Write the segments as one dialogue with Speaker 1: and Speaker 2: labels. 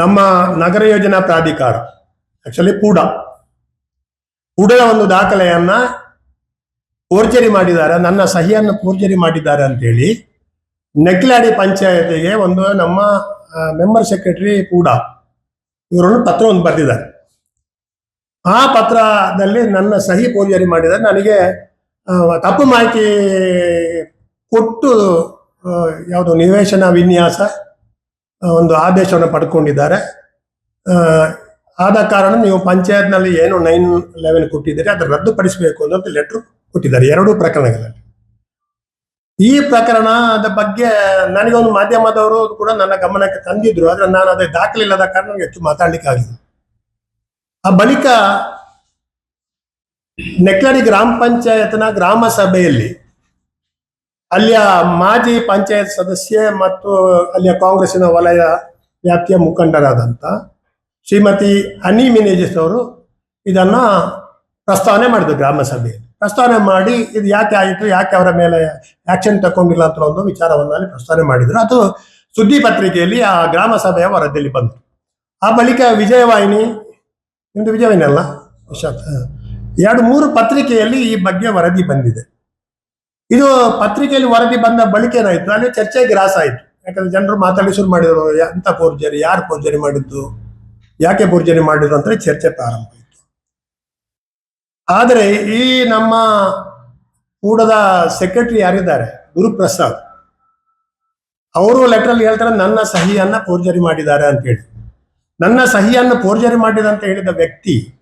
Speaker 1: ನಮ್ಮ ನಗರ ಯೋಜನಾ ಪ್ರಾಧಿಕಾರ ಆಕ್ಚುಲಿ ಪೂಡ. ಪೂಡದ ಒಂದು ದಾಖಲೆಯನ್ನ ಫೋರ್ಜರಿ ಮಾಡಿದ್ದಾರೆ, ನನ್ನ ಸಹಿಯನ್ನು ಫೋರ್ಜರಿ ಮಾಡಿದ್ದಾರೆ ಅಂತೇಳಿ ನೆಕ್ಲಾಡಿ ಪಂಚಾಯತಿಗೆ ಒಂದು ನಮ್ಮ ಮೆಂಬರ್ ಸೆಕ್ರೆಟರಿ ಕೂಡ ಇವರನ್ನು ಪತ್ರವನ್ನು ಬರೆದಿದ್ದಾರೆ. ಆ ಪತ್ರದಲ್ಲಿ ನನ್ನ ಸಹಿ ಫೋರ್ಜರಿ ಮಾಡಿದ್ದಾರೆ. ನನಗೆ ತಪ್ಪು ಮಾಹಿತಿ ಕೊಟ್ಟು ಯಾವುದು ನಿವೇಶನ ವಿನ್ಯಾಸ ಒಂದು ಆದೇಶವನ್ನು ಪಡ್ಕೊಂಡಿದ್ದಾರೆ. ಆದ ಕಾರಣ ನೀವು ಪಂಚಾಯತ್ನಲ್ಲಿ ಏನು ನೈನ್ ಲೆವೆನ್ ಕೊಟ್ಟಿದ್ದೀರಿ, ಅದನ್ನು ರದ್ದುಪಡಿಸಬೇಕು ಅಂತ ಲೆಟರ್ ಕೊಟ್ಟಿದ್ದಾರೆ, ಎರಡೂ ಪ್ರಕರಣಗಳಲ್ಲಿ. ಈ ಪ್ರಕರಣದ ಬಗ್ಗೆ ನನಗೊಂದು ಮಾಧ್ಯಮದವರು ಕೂಡ ನನ್ನ ಗಮನಕ್ಕೆ ತಂದಿದ್ರು, ಆದ್ರೆ ನಾನು ಅದೇ ದಾಖಲೆ ಇಲ್ಲದ ಕಾರಣ ಹೆಚ್ಚು ಮಾತಾಡ್ಲಿಕ್ಕೆ ಆ ಬಳಿಕ ನೆಕ್ಲಡಿ ಗ್ರಾಮ ಪಂಚಾಯತ್ನ ಗ್ರಾಮ ಸಭೆಯಲ್ಲಿ ಅಲ್ಲಿಯ ಮಾಜಿ ಪಂಚಾಯತ್ ಸದಸ್ಯೆ ಮತ್ತು ಅಲ್ಲಿಯ ಕಾಂಗ್ರೆಸ್ಸಿನ ವಲಯ ವ್ಯಾಪ್ತಿಯ ಮುಖಂಡರಾದಂಥ ಶ್ರೀಮತಿ ಅನಿ ಮಿನೇಜಸ್ ಅವರು ಇದನ್ನ ಪ್ರಸ್ತಾವನೆ ಮಾಡಿದ್ರು ಗ್ರಾಮ ಸಭೆಯಲ್ಲಿ ಪ್ರಸ್ತಾವನೆ ಮಾಡಿ ಇದು ಯಾಕೆ ಆಯಿತು, ಯಾಕೆ ಅವರ ಮೇಲೆ ಆಕ್ಷನ್ ತಗೊಂಡಿಲ್ಲ ಅಂತ ಒಂದು ವಿಚಾರವನ್ನು ಅಲ್ಲಿ ಪ್ರಸ್ತಾವನೆ ಮಾಡಿದ್ರು. ಅದು ಸುದ್ದಿ ಪತ್ರಿಕೆಯಲ್ಲಿ ಆ ಗ್ರಾಮ ಸಭೆಯ ವರದಿಯಲ್ಲಿ ಬಂತು. ಆ ಬಳಿಕ ವಿಜಯವಾಹಿನಿ, ನಿಮ್ದು ವಿಜಯವಾಹಿನಿ ಅಲ್ಲ. ಎರಡು ಮೂರು ಪತ್ರಿಕೆಯಲ್ಲಿ ಈ ಬಗ್ಗೆ ವರದಿ ಬಂದಿದೆ. ಇದು ಪತ್ರಿಕೆಯಲ್ಲಿ ವರದಿ ಬಂದ ಬಳಿಕ ಏನಾಯ್ತು? ಅಲ್ಲಿ ಚರ್ಚೆ ಗ್ರಾಸ ಆಯ್ತು. ಯಾಕಂದ್ರೆ ಜನರು ಮಾತಾಡಿ ಶುರು ಮಾಡಿದ್ರು ಎಂತ ಫೋರ್ಜರಿ ಯಾರು ಫೋರ್ಜರಿ ಮಾಡಿದ್ದು? ಯಾಕೆ ಪೋರ್ಜರಿ ಮಾಡಿದ್ರು? ಅಂತ ಚರ್ಚೆ ಪ್ರಾರಂಭ ಆಯಿತು. ಆದರೆ ಈ ನಮ್ಮ ಕೂಡದ ಸೆಕ್ರೆಟರಿ ಯಾರಿದ್ದಾರೆ? ಗುರುಪ್ರಸಾದ್. ಅವರು ಲೆಟರ್ ಹೇಳ್ತಾರೆ, ನನ್ನ ಸಹಿಯನ್ನ ಫೋರ್ಜರಿ ಮಾಡಿದ್ದಾರೆ ಅಂತ ಹೇಳಿ. ನನ್ನ ಸಹಿಯನ್ನು ಪೋರ್ಜರಿ ಮಾಡಿದಂತ ಹೇಳಿದ ವ್ಯಕ್ತಿ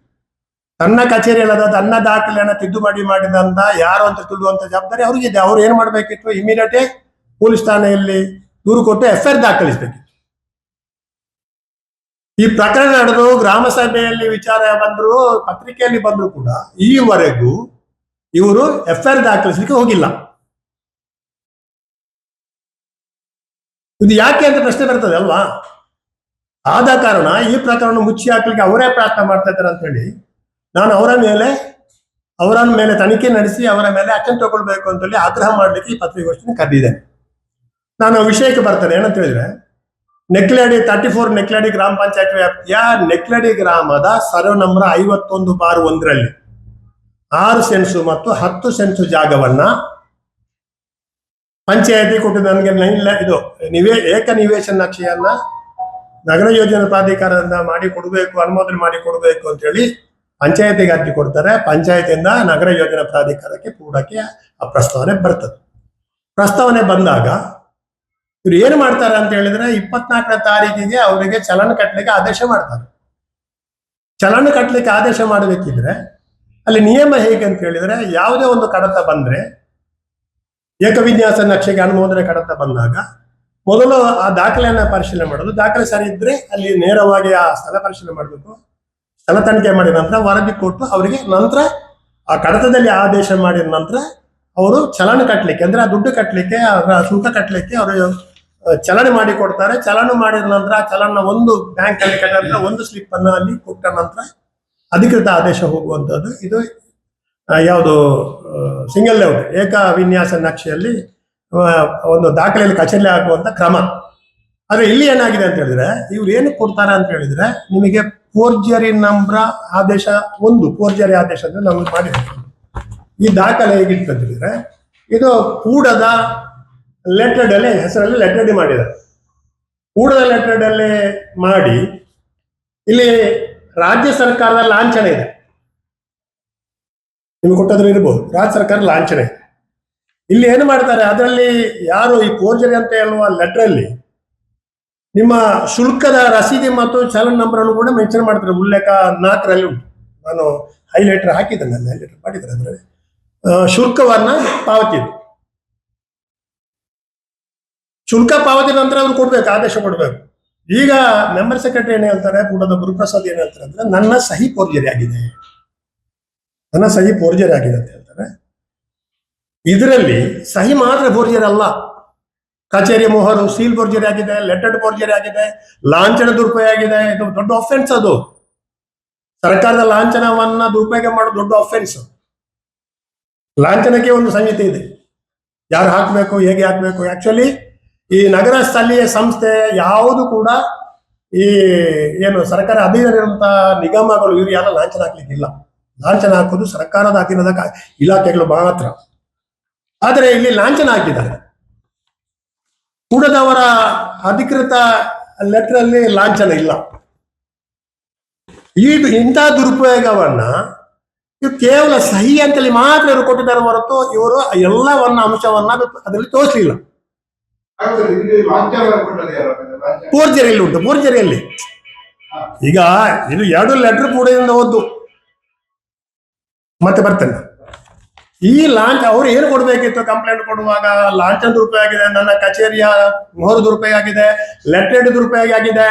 Speaker 1: ತನ್ನ ಕಚೇರಿಯಲ್ಲದ ತನ್ನ ದಾಖಲೆಯನ್ನ ತಿದ್ದುಪಡಿ ಮಾಡಿದಂತ ಯಾರು ಅಂತ ತಿಳಿದುವಂತ ಜವಾಬ್ದಾರಿ ಅವ್ರಿಗಿದೆ ಅವ್ರು ಏನ್ ಮಾಡ್ಬೇಕಿತ್ತು? ಇಮಿಡಿಯೇಟ್ ಪೊಲೀಸ್ ಠಾಣೆಯಲ್ಲಿ ದೂರು ಕೊಟ್ಟು ಎಫ್ ಐ ದಾಖಲಿಸಬೇಕಿತ್ತು. ಈ ಪ್ರಕರಣ ನಡೆದು ಗ್ರಾಮ ಸಭೆಯಲ್ಲಿ ವಿಚಾರ ಬಂದ್ರು, ಪತ್ರಿಕೆಯಲ್ಲಿ ಬಂದ್ರು ಕೂಡ ಈವರೆಗೂ ಇವರು ಎಫ್ ಐ ದಾಖಲಿಸಲಿಕ್ಕೆ ಹೋಗಿಲ್ಲ. ಇದು ಯಾಕೆ ಅಂತ ಪ್ರಶ್ನೆ ಬರ್ತದೆ ಅಲ್ವಾ? ಆದ ಕಾರಣ ಈ ಪ್ರಕರಣ ಮುಚ್ಚಿ ಹಾಕ್ಲಿಕ್ಕೆ ಅವರೇ ಪ್ರಯತ್ನ ಮಾಡ್ತಾ ಇದ್ದಾರೆ ಅಂತ ಹೇಳಿ ನಾನು ಅವರ ಮೇಲೆ ಅವರ ಮೇಲೆ ತನಿಖೆ ನಡೆಸಿ, ಅವರ ಮೇಲೆ ಆಕ್ಷನ್ ತಗೊಳ್ಬೇಕು ಅಂತ ಹೇಳಿ ಆಗ್ರಹ ಮಾಡ್ಲಿಕ್ಕೆ ಈ ಪತ್ರಿಕಾಗೋಷ್ಠಿನ ಕರೆದಿದ್ದೇನೆ. ನಾನು ವಿಷಯಕ್ಕೆ ಬರ್ತೇನೆ. ಏನಂತ ಹೇಳಿದ್ರೆ, ನೆಕ್ಲಾಡಿ ತರ್ಟಿ ಫೋರ್ ನೆಕ್ಲಾಡಿ ಗ್ರಾಮ ಪಂಚಾಯತ್ ವ್ಯಾಪ್ತಿಯ ನೆಕ್ಲಾಡಿ ಗ್ರಾಮದ ಸರ್ವ ನಂಬರ್ ಐವತ್ತೊಂದು ಬಾರ್ ಒಂದರಲ್ಲಿ ಆರು ಸೆನ್ಸು ಮತ್ತು ಹತ್ತು ಸೆನ್ಸು ಜಾಗವನ್ನ ಪಂಚಾಯತಿ ಕೊಟ್ಟು ನನಗೆ ನೈನ್ ಇದು ನಿವೇ, ಏಕ ನಿವೇಶನ ನಕ್ಷೆಯನ್ನ ನಗರ ಯೋಜನಾ ಪ್ರಾಧಿಕಾರದಿಂದ ಮಾಡಿ ಕೊಡಬೇಕು, ಅನುಮೋದನೆ ಮಾಡಿ ಕೊಡಬೇಕು ಅಂತ ಹೇಳಿ ಪಂಚಾಯತಿಗೆ ಅರ್ಜಿ ಕೊಡ್ತಾರೆ, ಪಂಚಾಯತಿಯಿಂದ ನಗರ ಯೋಜನಾ ಪ್ರಾಧಿಕಾರಕ್ಕೆ ಕೂಡಕ್ಕೆ ಆ ಪ್ರಸ್ತಾವನೆ ಬರ್ತದೆ. ಪ್ರಸ್ತಾವನೆ ಬಂದಾಗ ಇವ್ರು ಏನು ಮಾಡ್ತಾರೆ ಅಂತ ಹೇಳಿದ್ರೆ ಇಪ್ಪತ್ನಾಲ್ಕನೇ ತಾರೀಕಿಗೆ ಅವರಿಗೆ ಚಲನ ಕಟ್ಟಲಿಕ್ಕೆ ಆದೇಶ ಮಾಡ್ತಾರೆ. ಚಲನ ಕಟ್ಟಲಿಕ್ಕೆ ಆದೇಶ ಮಾಡಬೇಕಿದ್ರೆ ಅಲ್ಲಿ ನಿಯಮ ಹೇಗೆ ಅಂತ ಹೇಳಿದ್ರೆ ಯಾವುದೇ ಒಂದು ಕಡತ ಬಂದ್ರೆ, ಏಕವಿನ್ಯಾಸ ನಕ್ಷೆಗೆ ಅನುಮೋದನೆ ಕಡತ ಬಂದಾಗ ಮೊದಲು ಆ ದಾಖಲೆಯನ್ನ ಪರಿಶೀಲನೆ ಮಾಡೋದು. ದಾಖಲೆ ಸರಿ ಇದ್ರೆ ಅಲ್ಲಿ ನೇರವಾಗಿ ಆ ಸ್ಥಳ ಪರಿಶೀಲನೆ ಮಾಡಬೇಕು. ಸ್ಥಳ ತನಿಖೆ ಮಾಡಿದ ನಂತರ ವರದಿ ಕೊಟ್ಟು ಅವರಿಗೆ ನಂತರ ಆ ಕಡತದಲ್ಲಿ ಆದೇಶ ಮಾಡಿದ ನಂತರ ಅವರು ಚಲನ ಕಟ್ಟಲಿಕ್ಕೆ, ಅಂದ್ರೆ ಆ ದುಡ್ಡು ಕಟ್ಟಲಿಕ್ಕೆ ಅದರ ಸುಂಕ ಕಟ್ಟಲಿಕ್ಕೆ ಅವರು ಚಲನೆ ಮಾಡಿ ಕೊಡ್ತಾರೆ. ಚಲನ ಮಾಡಿದ ನಂತರ ಚಲನ ಒಂದು ಬ್ಯಾಂಕ್ ಅಲ್ಲಿ ಕಟ್ಟ ನಂತರ ಒಂದು ಸ್ಲಿಪ್ ಅನ್ನ ಅಲ್ಲಿ ಕೊಟ್ಟ ನಂತರ ಅಧಿಕೃತ ಆದೇಶ ಹೋಗುವಂತದ್ದು ಇದು ಯಾವುದು ಸಿಂಗಲ್ ಲೇಔಟ್ ಏಕ ವಿನ್ಯಾಸ ನಕ್ಷೆಯಲ್ಲಿ ಒಂದು ದಾಖಲೆಯಲ್ಲಿ ಕಚೇರಿ ಆಗುವಂತ ಕ್ರಮ. ಆದ್ರೆ ಇಲ್ಲಿ ಏನಾಗಿದೆ ಅಂತ ಹೇಳಿದ್ರೆ, ಇವ್ರು ಏನು ಕೊಡ್ತಾರೆ ಅಂತ ಹೇಳಿದ್ರೆ, ನಿಮಗೆ ಫೋರ್ಜರಿ ನಂಬ್ರ ಆದೇಶ ಒಂದು ಫೋರ್ಜರಿ ಆದೇಶ ಅಂದ್ರೆ ನಾವು ಮಾಡಿ ಈ ದಾಖಲೆ ಹೇಗಿತ್ತು ಅಂತ ಹೇಳಿದ್ರೆ, ಇದು ಕೂಡದ ಲೆಟರ್ಡ್ ಅಲ್ಲಿ, ಹೆಸರಲ್ಲಿ ಲೆಟರ್ಡಿ ಮಾಡಿದ್ದಾರೆ. ಕೂಡದ ಲೆಟರ್ಡ್ ಅಲ್ಲಿ ಮಾಡಿ, ಇಲ್ಲಿ ರಾಜ್ಯ ಸರ್ಕಾರದ ಲಾಂಛನ ಇದೆ. ನಿಮ್ಗೆ ಕೊಟ್ಟದ್ರೆ ಇರ್ಬೋದು, ರಾಜ್ಯ ಸರ್ಕಾರ ಲಾಂಛನ ಇಲ್ಲಿ ಏನು ಮಾಡ್ತಾರೆ, ಅದರಲ್ಲಿ ಯಾರು ಈ ಫೋರ್ಜರಿ ಅಂತ ಹೇಳುವ ಲೆಟರ್ ಅಲ್ಲಿ ನಿಮ್ಮ ಶುಲ್ಕದ ರಸೀದಿ ಮತ್ತು ಚಾಲನ್ ನಂಬರ್ ಅನ್ನು ಕೂಡ ಮೆನ್ಷನ್ ಮಾಡ್ತಾರೆ. ಉಲ್ಲೇಖ ನಾಲ್ಕರಲ್ಲಿ ಉಂಟು. ನಾನು ಹೈಲೈಟರ್ ಹಾಕಿದ್ದೇನೆ ಅಲ್ಲಿ ಹೈಲೈಟರ್ ಮಾಡಿದ್ದಾರೆ ಅದರಲ್ಲಿ. ಶುಲ್ಕವನ್ನ ಪಾವತಿ. ಶುಲ್ಕ ಪಾವತಿ ನಂತರ ಅವ್ರು ಕೊಡ್ಬೇಕು, ಆದೇಶ ಕೊಡ್ಬೇಕು. ಈಗ ಮೆಂಬರ್ ಸೆಕ್ರೆಟರಿ ಏನ್ ಹೇಳ್ತಾರೆ, ಕೂಡದ ಗುರುಪ್ರಸಾದ್ ಏನ್ ಹೇಳ್ತಾರೆ ಅಂದ್ರೆ, ನನ್ನ ಸಹಿ ಪೋರ್ಜರಿ ಆಗಿದೆ. ನನ್ನ ಸಹಿ ಫೋರ್ಜರಿ ಆಗಿದೆ ಅಂತ ಹೇಳ್ತಾರೆ. ಇದರಲ್ಲಿ ಸಹಿ ಮಾತ್ರ ಫೋರ್ಜರಿ ಅಲ್ಲ. ಕಚೇರಿ ಮೊಹರು ಸೀಲ್ ಫೋರ್ಜರಿ ಆಗಿದೆ ಲೆಟರ್ಡ್ ಫೋರ್ಜರಿ ಆಗಿದೆ, ಲಾಂಛನ ದುರುಪಯೋಗ ಆಗಿದೆ. ಇದು ದೊಡ್ಡ ಅಫೆನ್ಸ್ ಅದು. ಸರ್ಕಾರದ ಲಾಂಛನವನ್ನ ದುರುಪಯೋಗ ಮಾಡೋ ದೊಡ್ಡ ಅಫೆನ್ಸ್ ಲಾಂಛನಕ್ಕೆ ಒಂದು ಸಂಹಿತೆ ಇದೆ. ಯಾರು ಹಾಕಬೇಕು, ಹೇಗೆ ಹಾಕಬೇಕು? ಆಕ್ಚುಲಿ ಈ ನಗರ ಸ್ಥಳೀಯ ಸಂಸ್ಥೆ ಯಾವುದು ಕೂಡ ಈ ಏನು ಸರ್ಕಾರ ಅಧೀನಲ್ಲಿರುವಂತಹ ನಿಗಮಗಳು, ಇವರು ಯಾರು ಲಾಂಛನ ಹಾಕ್ಲಿಕ್ಕಿಲ್ಲ. ಲಾಂಛನ ಹಾಕೋದು ಸರ್ಕಾರದ ಅಧೀನದ ಇಲಾಖೆಗಳು ಮಾತ್ರ. ಆದರೆ ಇಲ್ಲಿ ಲಾಂಛನ ಹಾಕಿದ್ದಾರೆ. ಉಳಿದವರ ಅಧಿಕೃತ ಲೆಟರ್ ಅಲ್ಲಿ ಲಾಂಛನ ಇಲ್ಲ. ಇದು ಇಂಥ ದುರುಪಯೋಗವನ್ನ ಕೇವಲ ಸಹಿ ಅಂತೇಳಿ ಮಾತ್ರ ಇವರು ಕೊಟ್ಟಿದ್ದಾರೆ ಹೊರತು ಇವರು ಎಲ್ಲವನ್ನ ಅಂಶವನ್ನ ಅದರಲ್ಲಿ ತೋರಿಸಲಿಲ್ಲ. ಪೂರ್ಜರಿಯಲ್ಲಿ ಉಂಟು, ಪೂರ್ಜರಿಯಲ್ಲಿ. ಈಗ ಇದು ಎರಡು ಲೆಟರ್ ಕೂಡ ಓದ್ದು ಮತ್ತೆ ಬರ್ತೇನೆ. ಈ ಲಾಂಚ್ ಅವ್ರು ಏನು ಕೊಡ್ಬೇಕಿತ್ತು ಕಂಪ್ಲೇಂಟ್ ಕೊಡುವಾಗ? ಲಾಂಚ್ ದುರುಪಯೋಗ ಆಗಿದೆ? ನನ್ನ ಕಚೇರಿಯ ಮೊಹರು ದುರುಪಯೋಗ ಆಗಿದೆ ಲೆಟ್ರೇಟ್ ದುರುಪಯೋಗ ಆಗಿದೆ.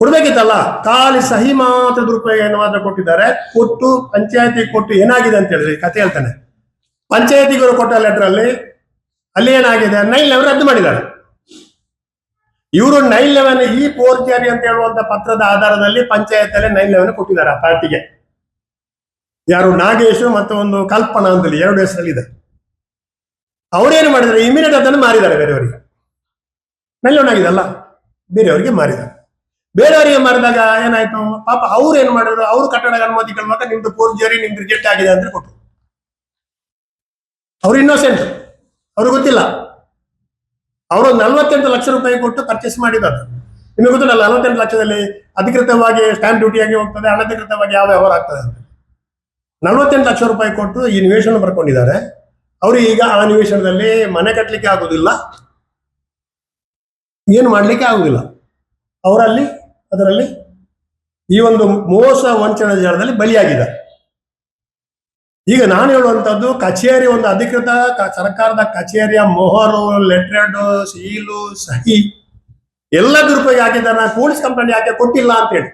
Speaker 1: ಕೊಡ್ಬೇಕಿತ್ತಲ್ಲ? ಖಾಲಿ ಸಹಿ ಮಾತ್ರ ದುರುಪಯೋಗ ಮಾತ್ರ ಕೊಟ್ಟಿದ್ದಾರೆ? ಕೊಟ್ಟು, ಪಂಚಾಯತಿ ಕೊಟ್ಟು ಏನಾಗಿದೆ ಅಂತ ಹೇಳಿದ್ರೆ ಕತೆ ಹೇಳ್ತಾನೆ. ಪಂಚಾಯತಿಗಳು ಕೊಟ್ಟ ಲೆಟರ್ ಅಲ್ಲಿ ಅಲ್ಲಿ ಏನಾಗಿದೆ? ನೈನ್ ಲೆವೆನ್ ರದ್ದು ಮಾಡಿದ್ದಾರೆ. ಇವರು ನೈನ್ ಲೆವೆನ್ ಈ ಫೋರ್ಜರಿ ಅಂತ ಹೇಳುವಂತ ಪತ್ರದ ಆಧಾರದಲ್ಲಿ ಪಂಚಾಯತ್ ನೈನ್ ಲೆವೆನ್ ಕೊಟ್ಟಿದ್ದಾರೆ ಪಾರ್ಟಿಗೆ ಯಾರು ನಾಗೇಶ್ ಮತ್ತು ಒಂದು ಕಲ್ಪನಾ ಅಂತೇಳಿ, ಎರಡು ಹೆಸರಲ್ಲಿದೆ. ಅವರೇನು ಮಾಡಿದ್ದಾರೆ ಇಮಿಡಿಯೇಟ್ ಅದನ್ನು ಮಾರಿದ್ದಾರೆ ಬೇರೆಯವರಿಗೆ. ಲೆವೆನ್ ಆಗಿದಲ್ಲ ಬೇರೆಯವರಿಗೆ ಮಾರಿದ್ದಾರೆ. ಬೇರೆಯವರಿಗೆ ಮಾರಿದಾಗ ಏನಾಯ್ತು? ಪಾಪ ಅವ್ರು ಏನ್ ಮಾಡಿದ್ರು? ಅವ್ರು ಕಟ್ಟಡ ಅನುಮತಿ ಕೇಳುವಾಗ ನಿಮ್ದು ಫೋರ್ಜರಿ ನಿಮ್ದು ರಿಜೆಕ್ಟ್ ಆಗಿದೆ ಅಂತ ಕೊಟ್ಟರು ಅವ್ರು ಇನ್ನೋಸೆಂಟ್ ಅವ್ರಿಗೆ ಗೊತ್ತಿಲ್ಲ. ಅವರು ನಲವತ್ತೆಂಟು ಲಕ್ಷ ರೂಪಾಯಿ ಕೊಟ್ಟು ಪರ್ಚೇಸ್ ಮಾಡಿದ್ದಾರೆ. ನಿಮಗೆ ಗೊತ್ತಿಲ್ಲ ನಲ್ವತ್ತೆಂಟು ಲಕ್ಷದಲ್ಲಿ ಅಧಿಕೃತವಾಗಿ ಸ್ಟಾಂಪ್ ಡ್ಯೂಟಿಯಾಗಿ ಹೋಗ್ತದೆ, ಅನಧಿಕೃತವಾಗಿ ಯಾವ ವ್ಯವಹಾರ ಆಗ್ತದೆ ಅಂತ. ನಲವತ್ತೆಂಟು ಲಕ್ಷ ರೂಪಾಯಿ ಕೊಟ್ಟು ಈ ನಿವೇಶನ ಬರ್ಕೊಂಡಿದ್ದಾರೆ. ಅವರು ಈಗ ಆ ನಿವೇಶನದಲ್ಲಿ ಮನೆ ಕಟ್ಟಲಿಕ್ಕೆ ಆಗುದಿಲ್ಲ. ಏನು ಮಾಡ್ಲಿಕ್ಕೆ ಆಗುದಿಲ್ಲ. ಅವರಲ್ಲಿ, ಅದರಲ್ಲಿ ಈ ಒಂದು ಮೋಸ ವಂಚನೆ ಜಾಲದಲ್ಲಿ ಬಲಿಯಾಗಿದ್ದಾರೆ. ಈಗ ನಾನು ಹೇಳುವಂತದ್ದು ಕಚೇರಿ ಒಂದು ಅಧಿಕೃತ ಸರ್ಕಾರದ ಕಚೇರಿಯ ಮೊಹರು, ಲೆಟ್ರೆಡ್, ಸೀಲು, ಸಹಿ ಎಲ್ಲ ದುರುಪಯೋಗ ಹಾಕಿದ್ದಾರೆ. ನಾನು ಪೊಲೀಸ್ ಕಂಪ್ಲೇಂಟ್ ಯಾಕೆ ಕೊಟ್ಟಿಲ್ಲ ಅಂತೇಳಿ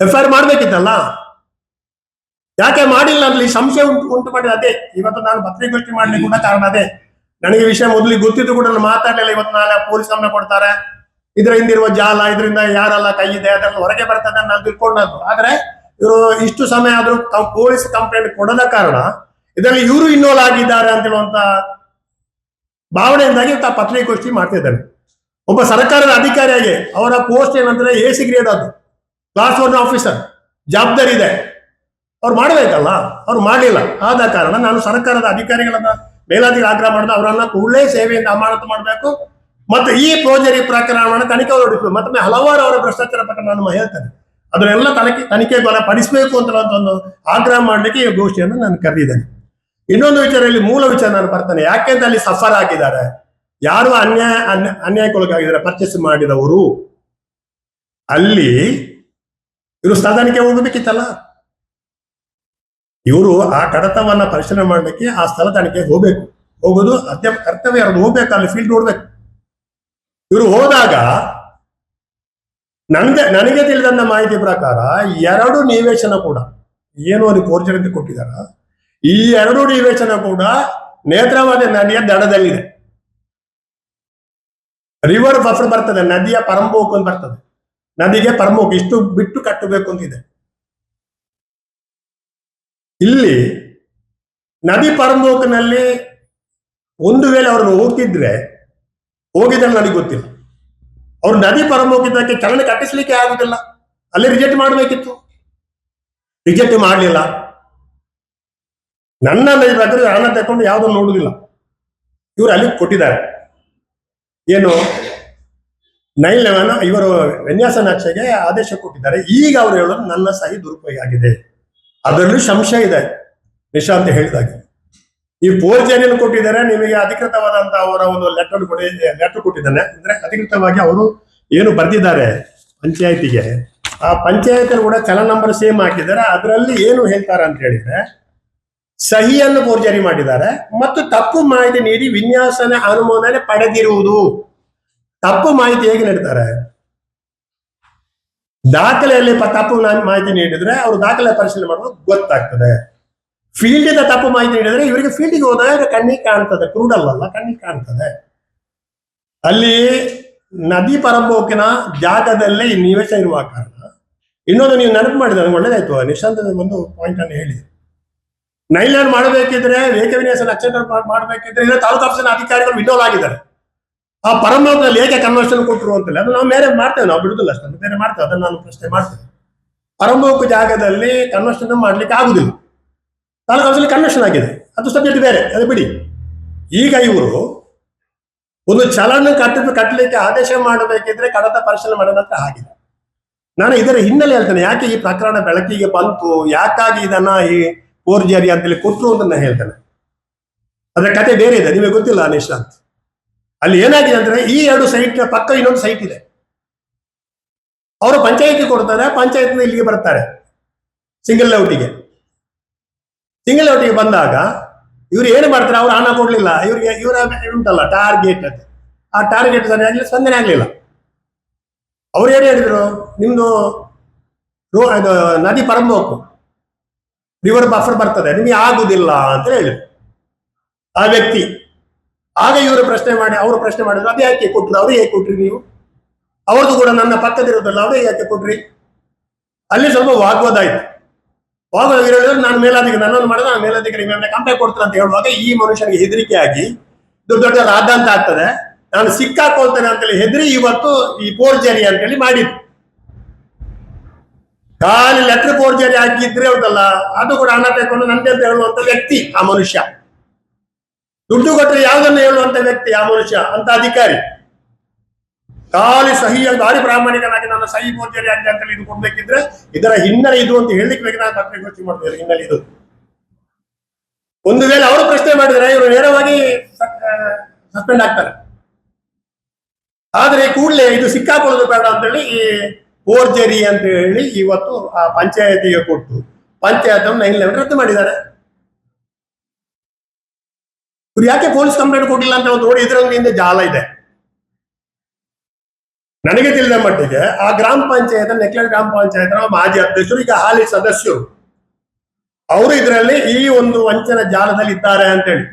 Speaker 1: ಎಫ್ ಐ ಆರ್ ಮಾಡ್ಬೇಕಿತ್ತಲ್ಲ? ಯಾಕೆ ಮಾಡಿಲ್ಲ ಅಲ್ಲಿ ಸಂಶಯ ಉಂಟು ಉಂಟು ಮಾಡಿದ ಅದೇ, ಇವತ್ತು ನಾನು ಪತ್ರಿಕೋಷ್ಠಿ ಮಾಡ್ಲಿಕ್ಕೆ ಕೂಡ ಕಾರಣ ಅದೇ. ನನಗೆ ವಿಷಯ ಮೊದಲಿಗೆ ಗೊತ್ತಿದ್ದು ಕೂಡ ನಾನು ಮಾತಾಡಲಿಲ್ಲ. ಇವತ್ತು ನಾಳೆ ಪೊಲೀಸ್ ಗಮನ ಕೊಡ್ತಾರೆ. ಇದ್ರ ಹಿಂದಿರುವ ಜಾಲ, ಇದರಿಂದ ಯಾರೆಲ್ಲ ಕೈ ಇದೆ, ಅದೆಲ್ಲ ಹೊರಗೆ ಬರ್ತದೆ ನಾನು ತಿಳ್ಕೊಂಡದ್ದು. ಆದ್ರೆ ಇವರು ಇಷ್ಟು ಸಮಯ ಆದ್ರೂ ಪೊಲೀಸ್ ಕಂಪ್ಲೇಂಟ್ ಕೊಡದ ಕಾರಣ ಇದರಲ್ಲಿ ಇವರು ಇನ್ವಾಲ್ವ್ ಆಗಿದ್ದಾರೆ ಅಂತ ಹೇಳುವಂತ ಭಾವನೆಯಿಂದಾಗಿ ತಾ ಮಾಡ್ತಾ ಇದ್ದಾರೆ ಒಬ್ಬ ಸರ್ಕಾರದ ಅಧಿಕಾರಿಯಾಗಿ ಅವರ ಪೋಸ್ಟ್ ಏನಂದ್ರೆ ಎ ಸಿ ಗ್ರೇಡ್ ಅದು. ಕ್ಲಾಸ್ ಒನ್ ಆಫೀಸರ್ ಜವಾಬ್ದಾರಿ ಇದೆ. ಅವ್ರು ಮಾಡಬೇಕಲ್ಲ? ಅವ್ರು ಮಾಡಲಿಲ್ಲ. ಆದ ಕಾರಣ ನಾನು ಸರ್ಕಾರದ ಅಧಿಕಾರಿಗಳನ್ನ ಮೇಲಾಧಿಕಾರಿ ಆಗ್ರಹ ಮಾಡಿದ, ಅವರನ್ನ ಕೂಡಲೇ ಸೇವೆಯಿಂದ ಅಮಾನತು ಮಾಡಬೇಕು. ಮತ್ತೆ ಈ ಪ್ರೋಜರಿ ಪ್ರಕರಣವನ್ನು ತನಿಖೆ ಹೊರಡಿಸಬೇಕು ಮತ್ತೊಮ್ಮೆ ಹಲವಾರು ಅವರ ಭ್ರಷ್ಟಾಚಾರ ಪ್ರಕರಣ ನಾನು ಹೇಳ್ತೇನೆ. ಅದನ್ನೆಲ್ಲ ತನಿಖೆ ತನಿಖೆಗೆ ಪಡಿಸಬೇಕು ಅಂತ ಒಂದು ಆಗ್ರಹ ಮಾಡಲಿಕ್ಕೆ ಈ ಗೋಷ್ಠಿಯನ್ನು ನಾನು ಕರೆದಿದ್ದೇನೆ. ಇನ್ನೊಂದು ವಿಚಾರ ಇಲ್ಲಿ ಮೂಲ ವಿಚಾರ ನಾನು ಬರ್ತೇನೆ. ಯಾಕೆಂತ ಅಲ್ಲಿ ಸಫರ್ ಆಗಿದ್ದಾರೆ ಯಾರು ಅನ್ಯಾಯ, ಅನ್ಯ- ಅನ್ಯಾಯಕ್ಕೊಳಗಾಗಿದ್ದಾರೆ? ಪರ್ಚೇಸ್ ಮಾಡಿದವರು. ಅಲ್ಲಿ ಇವರು ಸ್ಥಳಕ್ಕೆ ಹೋಗಬೇಕಿತ್ತಲ್ಲ? ಇವರು ಆ ಕಡತವನ್ನ ಪರಿಶೀಲನೆ ಮಾಡಲಿಕ್ಕೆ ಆ ಸ್ಥಳ ತನಿಖೆ ಹೋಗ್ಬೇಕು. ಹೋಗೋದು ಅತ್ಯ, ಕರ್ತವ್ಯ ಅವ್ರದ್ದು ಹೋಗ್ಬೇಕು ಅಲ್ಲಿ ಫೀಲ್ಡ್ ನೋಡ್ಬೇಕು. ಇವರು ಹೋದಾಗ ನನಗೆ ನನಗೆ ತಿಳಿದಂತ ಮಾಹಿತಿ ಪ್ರಕಾರ ಎರಡು ನಿವೇಶನ ಕೂಡ, ಏನು ಅಲ್ಲಿ ಫೋರ್ಜರಿ ಅಂತ ಈ ಎರಡು ನಿವೇಶನ ಕೂಡ ನೇತ್ರಾವತಿ ನದಿಯ ದಡದಲ್ಲಿದೆ. ರಿವರ್ ಬಫರ್ ಬರ್ತದೆ, ನದಿಯ ಪರಂಬೋಕು ಅಂತ ಬರ್ತದೆ. ನದಿಗೆ ಪರಂಬೋಕ್ ಇಷ್ಟು ಬಿಟ್ಟು ಕಟ್ಟಬೇಕು ಅಂತಿದೆ ಇಲ್ಲಿ ನದಿ ಪರಮೋಕಿನಲ್ಲಿ ಒಂದು ವೇಳೆ ಅವರು ಹೋಗ್ತಿದ್ರೆ ಹೋಗಿದ್ರೆ ನನಗೆ ಗೊತ್ತಿಲ್ಲ. ಅವ್ರು ನದಿ ಪರಂಬೋಕಿದ್ದಕ್ಕೆ ಚಲನೆ ಕಟ್ಟಿಸ್ಲಿಕ್ಕೆ ಆಗುದಿಲ್ಲ. ಅಲ್ಲಿ ರಿಜೆಕ್ಟ್ ಮಾಡಬೇಕಿತ್ತು. ರಿಜೆಕ್ಟ್ ಮಾಡಲಿಲ್ಲ. ನನ್ನ ಪ್ರಕಾರ ಹಣ ತಕೊಂಡು ಯಾವುದನ್ನು ನೋಡುದಿಲ್ಲ. ಇವರು ಅಲ್ಲಿ ಕೊಟ್ಟಿದ್ದಾರೆ. ಏನು? ಲೆವೆನ್ ಇವರು ವಿನ್ಯಾಸ ನಕ್ಷೆಗೆ ಆದೇಶ ಕೊಟ್ಟಿದ್ದಾರೆ. ಈಗ ಅವರು ಹೇಳೋದು ನನ್ನ ಸಹಿ ದುರುಪಯೋಗ ಆಗಿದೆ. ಅದರಲ್ಲೂ ಸಂಶಯ ಇದೆ. ನಿಶಾಂತ್ ಹೇಳಿದಾಗೆ. ಈ ಫೋರ್ಜರಿಯನ್ನು ಕೊಟ್ಟಿದ್ದಾರೆ? ನಿಮಗೆ ಅಧಿಕೃತವಾದಂತಹ ಅವರ ಒಂದು ಲೆಟರ್ ಕೊಡಿ ಲೆಟರ್ ಕೊಟ್ಟಿದ್ದಾನೆ. ಅಂದ್ರೆ ಅಧಿಕೃತವಾಗಿ ಅವರು ಏನು ಬರೆದಿದ್ದಾರೆ ಪಂಚಾಯತಿಗೆ? ಆ ಪಂಚಾಯತ್ ಕೂಡ ಚಲ ನಂಬರ್ ಸೇಮ್ ಹಾಕಿದ್ದಾರೆ. ಅದರಲ್ಲಿ ಏನು ಹೇಳ್ತಾರೆ ಅಂತ ಹೇಳಿದ್ರೆ, ಸಹಿಯನ್ನು ಫೋರ್ಜರಿ ಮಾಡಿದ್ದಾರೆ ಮತ್ತು ತಪ್ಪು ಮಾಹಿತಿ ನೀಡಿ ವಿನ್ಯಾಸನ ಅನುಮೋದನೆ ಪಡೆದಿರುವುದು. ತಪ್ಪು ಮಾಹಿತಿ ಹೇಗೆ ನೀಡ್ತಾರೆ? ದಾಖಲೆಯಲ್ಲಿ ತಪ್ಪು ಮಾಹಿತಿ ನೀಡಿದ್ರೆ ಅವರು ದಾಖಲೆ ಪರಿಶೀಲನೆ ಮಾಡುವಾಗ ಗೊತ್ತಾಗ್ತದೆ. ಫೀಲ್ಡ್ ತಪ್ಪು ಮಾಹಿತಿ ನೀಡಿದ್ರೆ ಇವರಿಗೆ ಫೀಲ್ಡಿಗೆ ಹೋದಾಗ ಕಣ್ಣಿಗೆ ಕಾಣ್ತದೆ. ಕ್ರೂಡಲ್ ಅಲ್ಲ ಕಣ್ಣಿಗೆ ಕಾಣ್ತದೆ. ಅಲ್ಲಿ ನದಿ ಪರಂಬೋಕಿನ ಜಾಗದಲ್ಲೇ ಈ ನಿವೇಶನ ಇರುವ ಕಾರಣ. ಇನ್ನೊಂದು ನೀವು ನೆನಪು ಮಾಡಿದ್ರೆ ಒಳ್ಳೇದಾಯ್ತು. ನಿಶಾಂತ ಒಂದು ಪಾಯಿಂಟ್ ಅನ್ನು ಹೇಳಿ. ನೈಲ್ಯಾನ್ ಲೈನ್ ಮಾಡಬೇಕಿದ್ರೆ ವೇಗ ವಿನ್ಯಾಸ ನಕ್ಷತ್ರ ಮಾಡಬೇಕಿದ್ರೆ ತಾಲೂಕು ಅಧಿಕಾರಿಗಳು ವಿನೋಲ್ ಆಗಿದ್ದಾರೆ. ಆ ಪರಮಾತ್ಮದಲ್ಲಿ ಏಕೆ ಕನ್ವರ್ಷನ್ ಕೊಟ್ಟರು ಅಂತಲ್ಲ ಅದು ನಾವು ಬೇರೆ ಮಾಡ್ತೇವೆ, ನಾವು ಬಿಡುದಿಲ್ಲ ಅಷ್ಟೇ ಬೇರೆ ಮಾಡ್ತೇವೆ, ಅದನ್ನು ನಾನು ಪ್ರಶ್ನೆ ಮಾಡ್ತೇನೆ. ಪರಮೋಕ ಜಾಗದಲ್ಲಿ ಕನ್ವರ್ಷನ್ ಮಾಡ್ಲಿಕ್ಕೆ ಆಗುದಿಲ್ಲ. ತಾಲೂಕು ಅದರಲ್ಲಿ ಕನ್ವರ್ಷನ್ ಆಗಿದೆ, ಅದು ಸಬ್ಜೆಕ್ಟ್ ಬೇರೆ, ಅದು ಬಿಡಿ. ಈಗ ಇವರು ಒಂದು ಚಲನ ಕಟ್ಟ ಕಟ್ಟಲಿಕ್ಕೆ ಆದೇಶ ಮಾಡಬೇಕಿದ್ರೆ ಕಡತ ಪರಿಶೀಲನೆ ಮಾಡಿದ ನಂತರ ಆಗಿದೆ. ನಾನು ಇದರ ಹಿನ್ನೆಲೆ ಹೇಳ್ತೇನೆ, ಯಾಕೆ ಈ ಪ್ರಕರಣ ಬೆಳಕಿಗೆ ಬಂತು, ಯಾಕಾಗಿ ಇದನ್ನ ಈ ಪೋರ್ಜರಿ ಅಂತೇಳಿ ಕೊಟ್ಟರು ಅಂತ ನಾನು ಹೇಳ್ತೇನೆ. ಅದರ ಕತೆ ಬೇರೆ ಇದೆ, ನಿಮಗೆ ಗೊತ್ತಿಲ್ಲ ನಿಶಾಂತ್. ಅಲ್ಲಿ ಏನಾಗಿದೆ ಅಂದ್ರೆ ಈ ಎರಡು ಸೈಟ್ ಪಕ್ಕ ಇನ್ನೊಂದು ಸೈಟ್ ಇದೆ. ಅವರು ಪಂಚಾಯತಿ ಕೊಡ್ತಾರೆ, ಪಂಚಾಯತ್ನ ಇಲ್ಲಿಗೆ ಬರ್ತಾರೆ ಸಿಂಗಲ್ ಲೌಟಿಗೆ ಸಿಂಗಲ್ ಲೌಟಿಗೆ ಬಂದಾಗ ಇವ್ರು ಏನು ಮಾಡ್ತಾರೆ, ಅವ್ರು ಹಣ ಕೊಡ್ಲಿಲ್ಲ. ಇವ್ರಿಗೆ, ಇವರ ಉಂಟಲ್ಲ ಟಾರ್ಗೆಟ್ ಅದು. ಆ ಟಾರ್ಗೆಟ್ ಆಗಲಿ, ಸ್ಪಂದನೆ ಆಗ್ಲಿಲ್ಲ. ಅವ್ರು ಏನು ಹೇಳಿದರು ನಿಮ್ಮದು ರೋ, ಇದು ನದಿ ಪರಂಬೋಕು ರಿವರ್ ಬಫರ್ ಬರ್ತದೆ, ನಿಮಗೆ ಆಗುದಿಲ್ಲ ಅಂತ ಹೇಳಿದ್ರು. ಆ ವ್ಯಕ್ತಿ ಆಗ ಇವರು ಪ್ರಶ್ನೆ ಮಾಡಿ, ಅವರು ಪ್ರಶ್ನೆ ಮಾಡಿದ್ರು, ಅದು ಯಾಕೆ ಕೊಟ್ರು? ಅವ್ರು ಹೇಗೆ ಕೊಟ್ರಿ ನೀವು? ಅವ್ರದ್ದು ಕೂಡ ನನ್ನ ಪಕ್ಕದಿರೋದಲ್ಲ ಅವರೇ ಯಾಕೆ ಕೊಟ್ರಿ? ಅಲ್ಲಿ ಸ್ವಲ್ಪ ವಾಗ್ವಾದ ಆಯ್ತು. ವಾಗ್ವಾದ ಹೇಳಿದ್ರೆ, ನಾನು ಮೇಲಾಧಿಕಾರಿ ನನ್ನನ್ನು ಮಾಡಿದ್ರೆ ನಾನು ಮೇಲಾಧಿಕಾರಿ ಮೇಲೆ ಕಂಪ್ಲೇಂಟ್ ಕೊಡ್ತಾರೆ ಅಂತ ಹೇಳುವಾಗ ಈ ಮನುಷ್ಯನಿಗೆ ಹೆದರಿಕೆ ಆಗಿ ದೊಡ್ಡ ದೊಡ್ಡ ಆದಂತ ಆಗ್ತದೆ. ನಾನು ಸಿಕ್ಕಾಕೊಳ್ತೇನೆ ಅಂತೇಳಿ ಹೆದರಿ ಇವತ್ತು ಈ ಫೋರ್ಜರಿ ಅಂತೇಳಿ ಮಾಡಿದ್ದು. ಖಾಲಿ ಲೆಟರ್ ಪೋರ್ಜರಿ ಹಾಕಿದ್ರೆ ಹೌದಲ್ಲ, ಅದು ಕೂಡ ಹಣ ತೆಕೊಂಡು ನಂತೆ ಅಂತ ಹೇಳುವಂತ ವ್ಯಕ್ತಿ ಆ ಮನುಷ್ಯ. ದುಡ್ಡು ಕೊಟ್ಟರೆ ಯಾವುದನ್ನು ಹೇಳುವಂತ ವ್ಯಕ್ತಿ, ಆ ಮನುಷ್ಯ, ಅಂತ ಅಧಿಕಾರಿ. ಖಾಲಿ ಸಹಿಯ ಭಾರಿ ಪ್ರಾಮಾಣಿಕನಾಗಿ ನನ್ನ ಸಹಿ ಮೋದಿಯಲ್ಲಿ ಅಂತ ಅಂತೇಳಿ ಇದು ಕೊಡ್ಬೇಕಿದ್ರೆ ಇದರ ಹಿನ್ನೆಲೆ ಇದು ಅಂತ ಹೇಳಲಿಕ್ಕೆ ಬೇಕು ನಾನು ಪತ್ರಿಕೋಷ್ಠಿ ಮಾಡ್ತೇನೆ ಹಿನ್ನೆಲೆ ಇದು. ಒಂದು ವೇಳೆ ಅವರು ಪ್ರಶ್ನೆ ಮಾಡಿದರೆ ಇವರು ನೇರವಾಗಿ ಸಸ್ಪೆಂಡ್ ಆಗ್ತಾರೆ. ಆದರೆ ಕೂಡಲೇ ಇದು ಸಿಕ್ಕಾಕೊಳ್ಳೋದು ಬೇಡ ಅಂತೇಳಿ ಈ ಫೋರ್ಜರಿ ಅಂತ ಹೇಳಿ ಇವತ್ತು ಆ ಪಂಚಾಯತಿಗೆ ಕೊಟ್ಟು ಪಂಚಾಯತ್ ನೈನ್ ಲೆವೆನ್ ರದ್ದು ಮಾಡಿದ್ದಾರೆ. ಇವ್ರು ಯಾಕೆ ಪೊಲೀಸ್ ಕಂಪ್ಲೇಂಟ್ ಕೊಟ್ಟಿಲ್ಲ ಅಂತ ಒಂದು ನೋಡಿ, ಇದರಲ್ಲಿ ಹಿಂದೆ ಜಾಲ ಇದೆ. ನನಗೆ ತಿಳಿದ ಮಟ್ಟಿಗೆ ಆ ಗ್ರಾಮ ಪಂಚಾಯತ್ ನೆಕ್ಲೆಟ್ ಗ್ರಾಮ ಪಂಚಾಯತ್ ಮಾಜಿ ಅಧ್ಯಕ್ಷರು, ಈಗ ಹಾಲಿ ಸದಸ್ಯರು. ಅವರು ಇದರಲ್ಲಿ ಈ ಒಂದು ವಂಚನೆ ಜಾಲದಲ್ಲಿ ಇದ್ದಾರೆ ಅಂತೇಳಿ.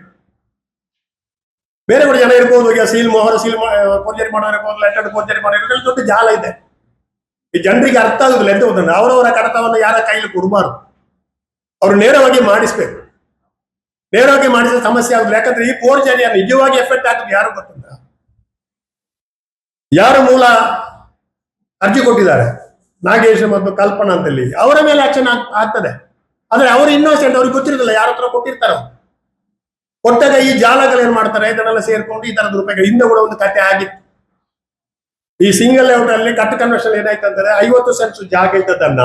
Speaker 1: ಬೇರೆ ಕೂಡ ಜನ ಇರ್ಬೋದು, ಈಗ ಸೀಲ್ ಮೋಹರ, ಸೀಲ್ ಪೋರ್ಜರಿ ಮಾಡೋರು ಇರ್ಬೋದು, ಲೆಟರ್ ದೊಡ್ಡ ಜಾಲ ಇದೆ. ಈ ಜನರಿಗೆ ಅರ್ಥ ಆಗುದಿಲ್ಲ ಎಂತ ಗೊತ್ತಂದ್ರೆ ಅವರವರ ಕಡತವನ್ನು ಯಾರ ಕೈಲಿ ಕೊಡಬಾರ್ದು? ಅವ್ರು ನೇರವಾಗಿ ಮಾಡಿಸ್ಬೇಕು. ನೇರವಾಗಿ ಮಾಡಿದ ಸಮಸ್ಯೆ ಆಗುದಿಲ್ಲ. ಯಾಕಂದ್ರೆ ಈ ಫೋರ್ಜರಿ ನಿಜವಾಗಿ ಎಫೆಕ್ಟ್ ಆಗುದು ಯಾರು ಗೊತ್ತಿಲ್ಲ ಯಾರು ಮೂಲ ಅರ್ಜಿ ಕೊಟ್ಟಿದ್ದಾರೆ? ನಾಗೇಶ್ ಮತ್ತು ಕಲ್ಪನಾ ಅಂತಲ್ಲಿ ಅವರ ಮೇಲೆ ಆಕ್ಷನ್ ಆಗ್ತದೆ. ಆದ್ರೆ ಅವರು ಇನ್ನೋಸೆಂಟ್ ಅವ್ರಿಗೆ ಗೊತ್ತಿರೋದಿಲ್ಲ ಯಾರ ಹತ್ರ ಕೊಟ್ಟಿರ್ತಾರ. ಕೊಟ್ಟಾಗ ಈ ಜಾಲಗಳು ಏನ್ ಮಾಡ್ತಾರೆ? ಇದನ್ನೆಲ್ಲ ಸೇರ್ಕೊಂಡು ಈ ತರದ ರೂಪಾಯಿ ಹಿಂದೆ ಕೂಡ ಒಂದು ಕತೆ ಆಗಿತ್ತು. ಈ ಸಿಂಗಲ್ ಲೇಔಟ್ ಅಲ್ಲಿ ಕಟ್ ಕನ್ವರ್ಷನ್ ಏನಾಯ್ತು ಅಂದ್ರೆ ಐವತ್ತು ಸೆನ್ಸ್ ಜಾಗ ಇದ್ದದನ್ನ